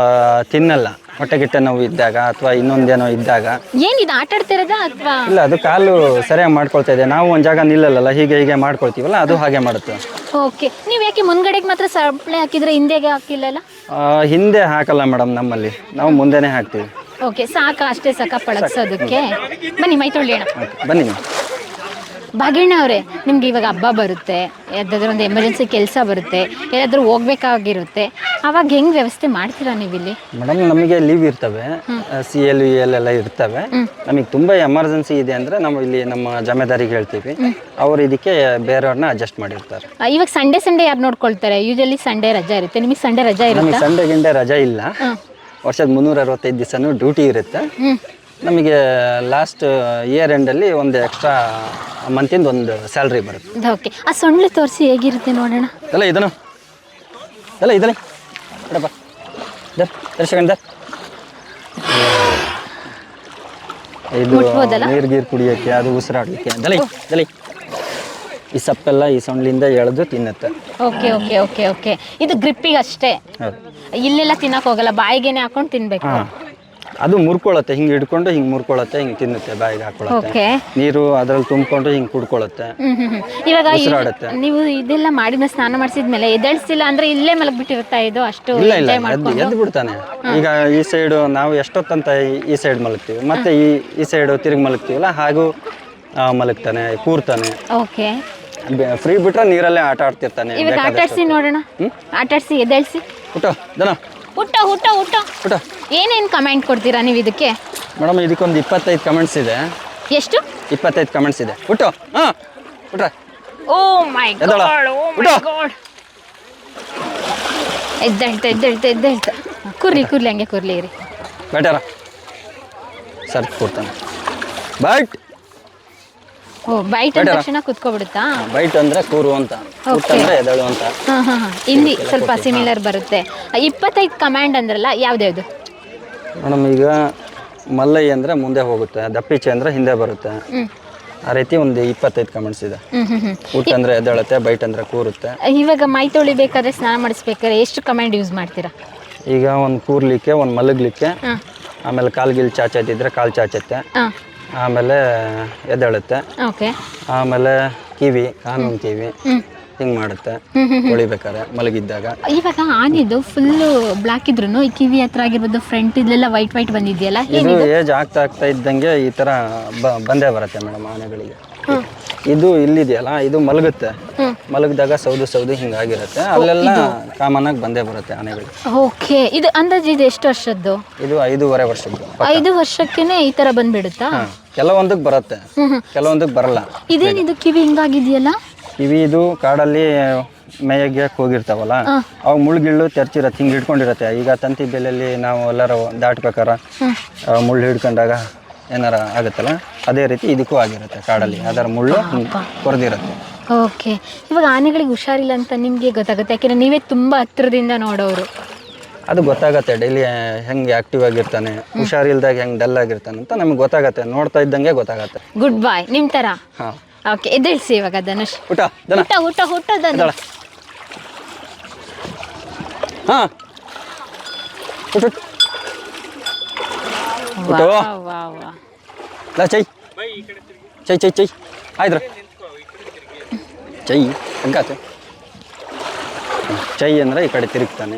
ತಿನ್ನಲ್ಲ. ಹೊಟ್ಟೆಗಿಟ್ಟೆ ನೋವು ಇದ್ದಾಗ ಅಥವಾ ಇನ್ನೊಂದೇನೋ ಇದ್ದಾಗ.
ಏನಿದೆ ಆಟ ಆಡ್ತಿರೋದಾ ಅಥವಾ?
ಇಲ್ಲ ಅದು ಕಾಲು ಸರಿಯಾಗಿ ಮಾಡ್ಕೊಳ್ತಾ ಇದೆ. ನಾವು ಒಂದು ಜಾಗ ನಿಲ್ಲಲ್ಲ ಹೀಗೆ ಹೀಗೆ ಮಾಡ್ಕೊಳ್ತೀವಲ್ಲ ಅದು ಹಾಗೆ ಮಾಡುತ್ತೆ.
ಓಕೆ. ನೀವು ಯಾಕೆ ಮುಂದ್ಗಡೆಗೆ ಮಾತ್ರ ಸಪ್ಲೈ ಹಾಕಿದ್ರೆ ಹಿಂದೆಗೆ ಹಾಕಿಲ್ಲಲ್ಲ?
ಆ, ಹಿಂದೆ ಹಾಕಲ್ಲ ಮೇಡಮ್ ನಮ್ಮಲ್ಲಿ. ನಾವು ಮುಂದೆನೇ ಹಾಕ್ತೀವಿ.
ಓಕೆ ಸಾಕ ಅಷ್ಟೇ ಸಾಕ ಪಳಗ್ಸೋದಕ್ಕೆ. ಬನ್ನಿ ಮೈ ತೊಳ್ಳಿ ಅಣ್ಣ.
ಬನ್ನಿ ಮ್ಯಾಮ್
ಭಾಗ್ಯಣ್ಣ ಅವರೇ ನಿಮ್ಗೆ ಇವಾಗ ಹಬ್ಬ ಬರುತ್ತೆ ಯಾವ್ದಾದ್ರು ಒಂದು ಎಮರ್ಜೆನ್ಸಿ ಕೆಲಸ ಬರುತ್ತೆ ಎಲ್ಲಾದರೂ ಹೋಗ್ಬೇಕಾಗಿರುತ್ತೆ ಅವಾಗ ಹೆಂಗ್ ವ್ಯವಸ್ಥೆ ಮಾಡ್ತೀರಾ ನೀವು ಇಲ್ಲಿ
ಮೇಡಮ್ ನಮಗೆ ಲೀವ್ ಇರ್ತವೆ ಸಿ ಎಲ್ ವಿ ಎಲ್ ಎಲ್ಲ ಇರ್ತವೆ. ನಮಗೆ ತುಂಬ ಎಮರ್ಜೆನ್ಸಿ ಇದೆ ಅಂದ್ರೆ ನಾವು ಇಲ್ಲಿ ನಮ್ಮ ಜಮೆದಾರಿಗೆ ಹೇಳ್ತೀವಿ. ಅವ್ರು ಇದಕ್ಕೆ ಬೇರೆಯವ್ರನ್ನ ಅಡ್ಜಸ್ಟ್ ಮಾಡಿರ್ತಾರೆ.
ಆ, ಇವಾಗ ಸಂಡೇ ಸಂಡೇ ಯಾರು ನೋಡ್ಕೊಳ್ತಾರೆ? ಯೂಶಲಿ ಸಂಡೇ ರಜಾ ಇರುತ್ತೆ. ನಿಮಗೆ ಸಂಡೇ ರಜಾ ಇರುತ್ತೆ?
ಸಂಡೆ ಸಂಡೇ ಗಿಂಡೆ ರಜಾ ಇಲ್ಲ. ವರ್ಷದ ಮುನ್ನೂರ ಅರವತ್ತೈದು ದಿವಸನೂ ಡ್ಯೂಟಿ ಇರುತ್ತೆ. ನಮಗೆ ಲಾಸ್ಟ್ ಇಯರ್ ಎಂಡಲ್ಲಿ ಒಂದು ಎಕ್ಸ್ಟ್ರಾ ಮಂತಿಂದ ಒಂದು ಸ್ಯಾಲ್ರಿ ಬರುತ್ತೆ.
ಓಕೆ ಆ ಸೊಂಡ್ಲು ತೋರಿಸಿ ಹೇಗಿರುತ್ತೆ ನೋಡೋಣ.
ಎಲ್ಲ ಇದನು ಎಲ್ಲ ಇದಲ್ಲ ಬಿಡಪ್ಪ ದರ್ ದರ್ಶಕನ್ ದರ್. ಇದು
ಮುಟ್ಬೋದಲ್ಲ?
ನೀರು ಗೀರು ಕುಡಿಯೋಕ್ಕೆ ಅದು ಉಸಿರಾಡಲಿಕ್ಕೆ. ದಲೈ ದಲೈ. ಈ ಸಪ್ಪೆಲ್ಲ ಈ ಸೊಂಡ್ಲಿಂದ ಎಳೆದು ತಿನ್ನುತ್ತೆ.
ಓಕೆ ಓಕೆ ಓಕೆ ಓಕೆ ಇದು ಗ್ರಿಪ್ಪಿಗೆ ಅಷ್ಟೇ.
ಹೌದು.
ಇಲ್ಲೆಲ್ಲ ತಿನ್ನಕ್ ಹೋಗಲ್ಲ ಬಾಯಿಗೆನೆ ಹಾಕೊಂಡು ತಿನ್ಬೇಕು.
ಹಾಂ. ಅದು ಮುರ್ಕೊಳ್ಳುತ್ತೆ ಹಿಂಗೆ ಹಿಡ್ಕೊಂಡು ಹಿಂಗೆ ಮುರ್ಕೊಳ್ಳುತ್ತೆ ಹಿಂಗೆ ತಿನ್ನುತ್ತೆ ಬಾಯಿಗೆ ಹಾಕೊಳ್ಳುತ್ತೆ. ನೀರು ಅದ್ರಲ್ಲಿ ತುಂಬಿಕೊಂಡು ಹಿಂಗೆ ಕುಡ್ಕೊಳ್ಳುತ್ತೆ.
ಹ್ಮ್. ಇವಾಗ
ಉಸಿರಾಡುತ್ತೆ.
ನೀವು ಇದೆಲ್ಲ ಮಾಡಿದ ಸ್ನಾನ ಮಾಡಿಸಿದ್ಮೇಲೆ ಎದಳ್ಸಿಲ್ಲ ಅಂದ್ರೆ ಇಲ್ಲೇ ಮಲಗ್ಬಿಟ್ಟಿರುತ್ತಾ ಇದು ಅಷ್ಟು
ಇಲ್ಲ ಇಲ್ಲ. ಎದ್ದು ಎದ್ದು ಬಿಡ್ತಾನೆ. ಈಗ ಈ ಸೈಡು ನಾವು ಎಷ್ಟೊತ್ತಂತ ಈ- ಈ ಸೈಡ್ ಮಲಗ್ತೀವಿ. ಮತ್ತೆ ಈ ಈ ಸೈಡು ತಿರುಗಿ ಮಲಗ್ತೀವಲ್ಲ ಹಾಗೂ ಮಲಗ್ತಾನೆ ಕೂರ್ತಾನೆ.
ಓಕೆ.
ಫ್ರೀ ಬಿಟ್ರೆ ನೀರಲ್ಲೇ ಆಟ ಆಡ್ತಿರ್ತಾನೆ
ಇವಾಗ ಆಟಾಡ್ಸಿ ನೋಡೋಣ. ಆಟಾಡ್ಸಿ ಎದಳ್ಸಿ
ಊಟ ದನ.
ಊಟ ಊಟ ಊಟ.
ಊಟ.
ಏನೇನು ಕಮೆಂಟ್ ಕೊಡ್ತೀರಾ ನೀವು ಇದಕ್ಕೆ?
ಮೇಡಮ್ ಇದಕ್ಕೊಂದು ಇಪ್ಪತ್ತೈದು ಕಮೆಂಟ್ಸ್ ಇದೆ.
ಎಷ್ಟು?
ಇಪ್ಪತ್ತೈದು ಕಮೆಂಟ್ಸ್ ಇದೆ. ಊಟ? ಹಾಂ ಊಟ
ಓ ಮೈ
ಎದ್ದೇಳ.
ಗಾಡ್ ಓ ಮೈ. ಗಾಡ್. ಎದ್ದೇಳ್ತ ಎದ್ದೇಳ್ತ ಎದ್ದೇಳ್ತ. ಕುರ್ಲಿ ಕುರ್ಲಿ ಹಂಗೆ ಕುರ್ಲಿ ಇರಿ.
ಬೇಟಾರ. ಸರ್ ಕೊಡ್ತಾನೆ ಬೈಟ್
ಓ ಬೈಟ್ ಅಂದ? ತಕ್ಷಣ ಕುತ್ಕೊಬಿಡುತ್ತಾ?
ಬೈಟ್ ಅಂದ್ರೆ ಕೂರು ಅಂತ. ಕೂತ್ ಅಂದ್ರೆ ಎದಳು ಅಂತ.
ಇಲ್ಲಿ ಹಾಂ ಹಾಂ. ಹಿಂದಿ ಸ್ವಲ್ಪ ಸಿಮಿಲರ್ ಬರುತ್ತೆ. ಇಪ್ಪತ್ತೈದು ಕಮಾಂಡ್ ಅಂದ್ರಲ್ಲ ಯಾವ್ದ್ಯಾವ್ದು
ಮೇಡಮ್ ಈಗ ಮಲ್ಲೈ ಅಂದ್ರೆ ಮುಂದೆ ಹೋಗುತ್ತೆ ದಪ್ಪಿಚೆ ಅಂದ್ರೆ ಹಿಂದೆ ಬರುತ್ತೆ. ಆ ರೀತಿ ಒಂದು ಇಪ್ಪತ್ತೈದು ಕಮೆಂಟ್ಸ್ ಇದೆ. ಊಟ ಅಂದ್ರೆ ಎದ್ದೇಳುತ್ತೆ ಬೈಟ್ ಅಂದ್ರೆ ಕೂರುತ್ತೆ.
ಇವಾಗ ಮೈ ತೊಳಿಬೇಕಾದ್ರೆ ಸ್ನಾನ ಮಾಡಿಸ್ಬೇಕಾದ್ರೆ ಎಷ್ಟು ಕಮಾಂಡ್ ಯೂಸ್ ಮಾಡ್ತೀರಾ?
ಈಗ ಒಂದು ಕೂರ್ಲಿಕ್ಕೆ ಒಂದು ಮಲಗಲಿಕ್ಕೆ ಆಮೇಲೆ ಕಾಲ್ಗಿಲ್ ಚಾಚತ್ತಿದ್ರೆ ಕಾಲು ಚಾಚತ್ತೆ. ಆಮೇಲೆ ಎದ್ದೇಳುತ್ತೆ.
ಓಕೆ.
ಆಮೇಲೆ ಕಿವಿ ಕಾನೂನು ಕಿವಿ ಹಿಂಗ್ ಮಾಡುತ್ತೆ. ಉಳಿಬೇಕಾರೆ ಮಲಗಿದ್ದಾಗ.
ಇವಾಗ ಆನೆದು ಫುಲ್ಲು ಬ್ಲಾಕ್ ಇದ್ರು ಈ ಕಿವಿ ಹತ್ರ ಆಗಿರ್ಬೋದು ಫ್ರಂಟ್ ಇದೆಲ್ಲ ವೈಟ್ ವೈಟ್ ಬಂದಿದೆಯಲ್ಲ?
ಇದು ಏಜ್ ಆಗ್ತಾ ಆಗ್ತಾ ಇದ್ದಂಗೆ ಈ ತರ ಬಂದೇ ಬರುತ್ತೆ ಮೇಡಮ್ ಆನೆಗಳಿಗೆ. ಇದು ಇಲ್ಲಿದೆಯಲ್ಲ ಇದು ಮಲಗುತ್ತೆ. ಮಲಗಿದಾಗ ಸೌದು ಸೌದು ಹಿಂಗಾಗಿರುತ್ತೆ. ಅಲ್ಲೆಲ್ಲ ಕಾಮನ್ ಆಗಿ ಬಂದೇ ಬರುತ್ತೆ ಆನೆಗಳು.
ಓಕೆ ಇದು ಅಂದಾಜು ಇದು ಎಷ್ಟು ವರ್ಷದ್ದು?
ಇದು ಐದೂವರೆ ವರ್ಷದ್ದು.
ಐದು ವರ್ಷಕ್ಕೇನೆ ಈ ತರ ಬಂದ್ಬಿಡುತ್ತಾ?
ಕೆಲವೊಂದಕ್ಕೆ ಬರುತ್ತೆ ಕೆಲವೊಂದಕ್ಕೆ ಬರಲ್ಲ.
ಇದೇನಿದು ಕಿವಿ ಹಿಂಗಾಗಿದೆಯಲ್ಲ?
ಕಿವಿ ಇದು ಕಾಡಲ್ಲಿ ಮೇಯಕ್ಕೆ ಹೋಗಿರ್ತಾವಲ್ಲ ಅವಾಗ ಮುಳ್ಗಿಳ್ಳು ತೆರ್ಚಿರತ್ತೆ ಹಿಂಗೆ ಹಿಡ್ಕೊಂಡಿರತ್ತೆ. ಈಗ ತಂತಿ ಬೆಲೆಯಲ್ಲಿ ನಾವು ಎಲ್ಲರೂ ದಾಟ್ಬೇಕಾರ ಮುಳ್ಳು ಹಿಡ್ಕೊಂಡಾಗ ಏನಾರ ಆಗುತ್ತಲ್ಲ ಅದೇ ರೀತಿ ಇದಕ್ಕೂ ಆಗಿರುತ್ತೆ ಕಾಡಲ್ಲಿ. ಅದರ ಮುಳ್ಳು ಕೊರೆದಿರುತ್ತೆ.
ಓಕೆ. ಇವಾಗ ಆನೆಗಳಿಗೆ ಹುಷಾರಿಲ್ಲ ಅಂತ ನಿಮಗೆ ಗೊತ್ತಾಗುತ್ತೆ? ಯಾಕೆಂದರೆ ನೀವೇ ತುಂಬ ಹತ್ತಿರದಿಂದ ನೋಡೋರು.
ಅದು ಗೊತ್ತಾಗತ್ತೆ. ಡೈಲಿ ಹೆಂಗೆ ಆಕ್ಟಿವ್ ಆಗಿರ್ತಾನೆ ಹುಷಾರಿಲ್ದಾಗ ಹೆಂಗೆ ಡಲ್ ಆಗಿರ್ತಾನೆ ಅಂತ ನಮ್ಗೆ ಗೊತ್ತಾಗತ್ತೆ. ನೋಡ್ತಾ ಇದ್ದಂಗೆ ಗೊತ್ತಾಗತ್ತೆ.
ಗುಡ್ ಬಾಯ್ ನಿಮ್ಮ ತರ?
ಹಾಂ.
ಓಕೆ ಎದ್ದೇಳಿಸಿ ಇವಾಗ ಧನುಷ್.
ಊಟ ದನ.
ಊಟ ಊಟ ಊಟ ಧನುಷ್.
ಹಾಂ. ಊಟ. ಊಟ. ಊಟ
ವಾ ವಾ ವಾ.
ಲಾ ಚೈ. ಚೈ ಚೈ ಚೈ. ಆಯ್ತು ಚೈ ಹಗ್ಗಾತು ಚೈ ಅಂದರೆ ಈ ಕಡೆ ತಿರುಗ್ತಾನೆ.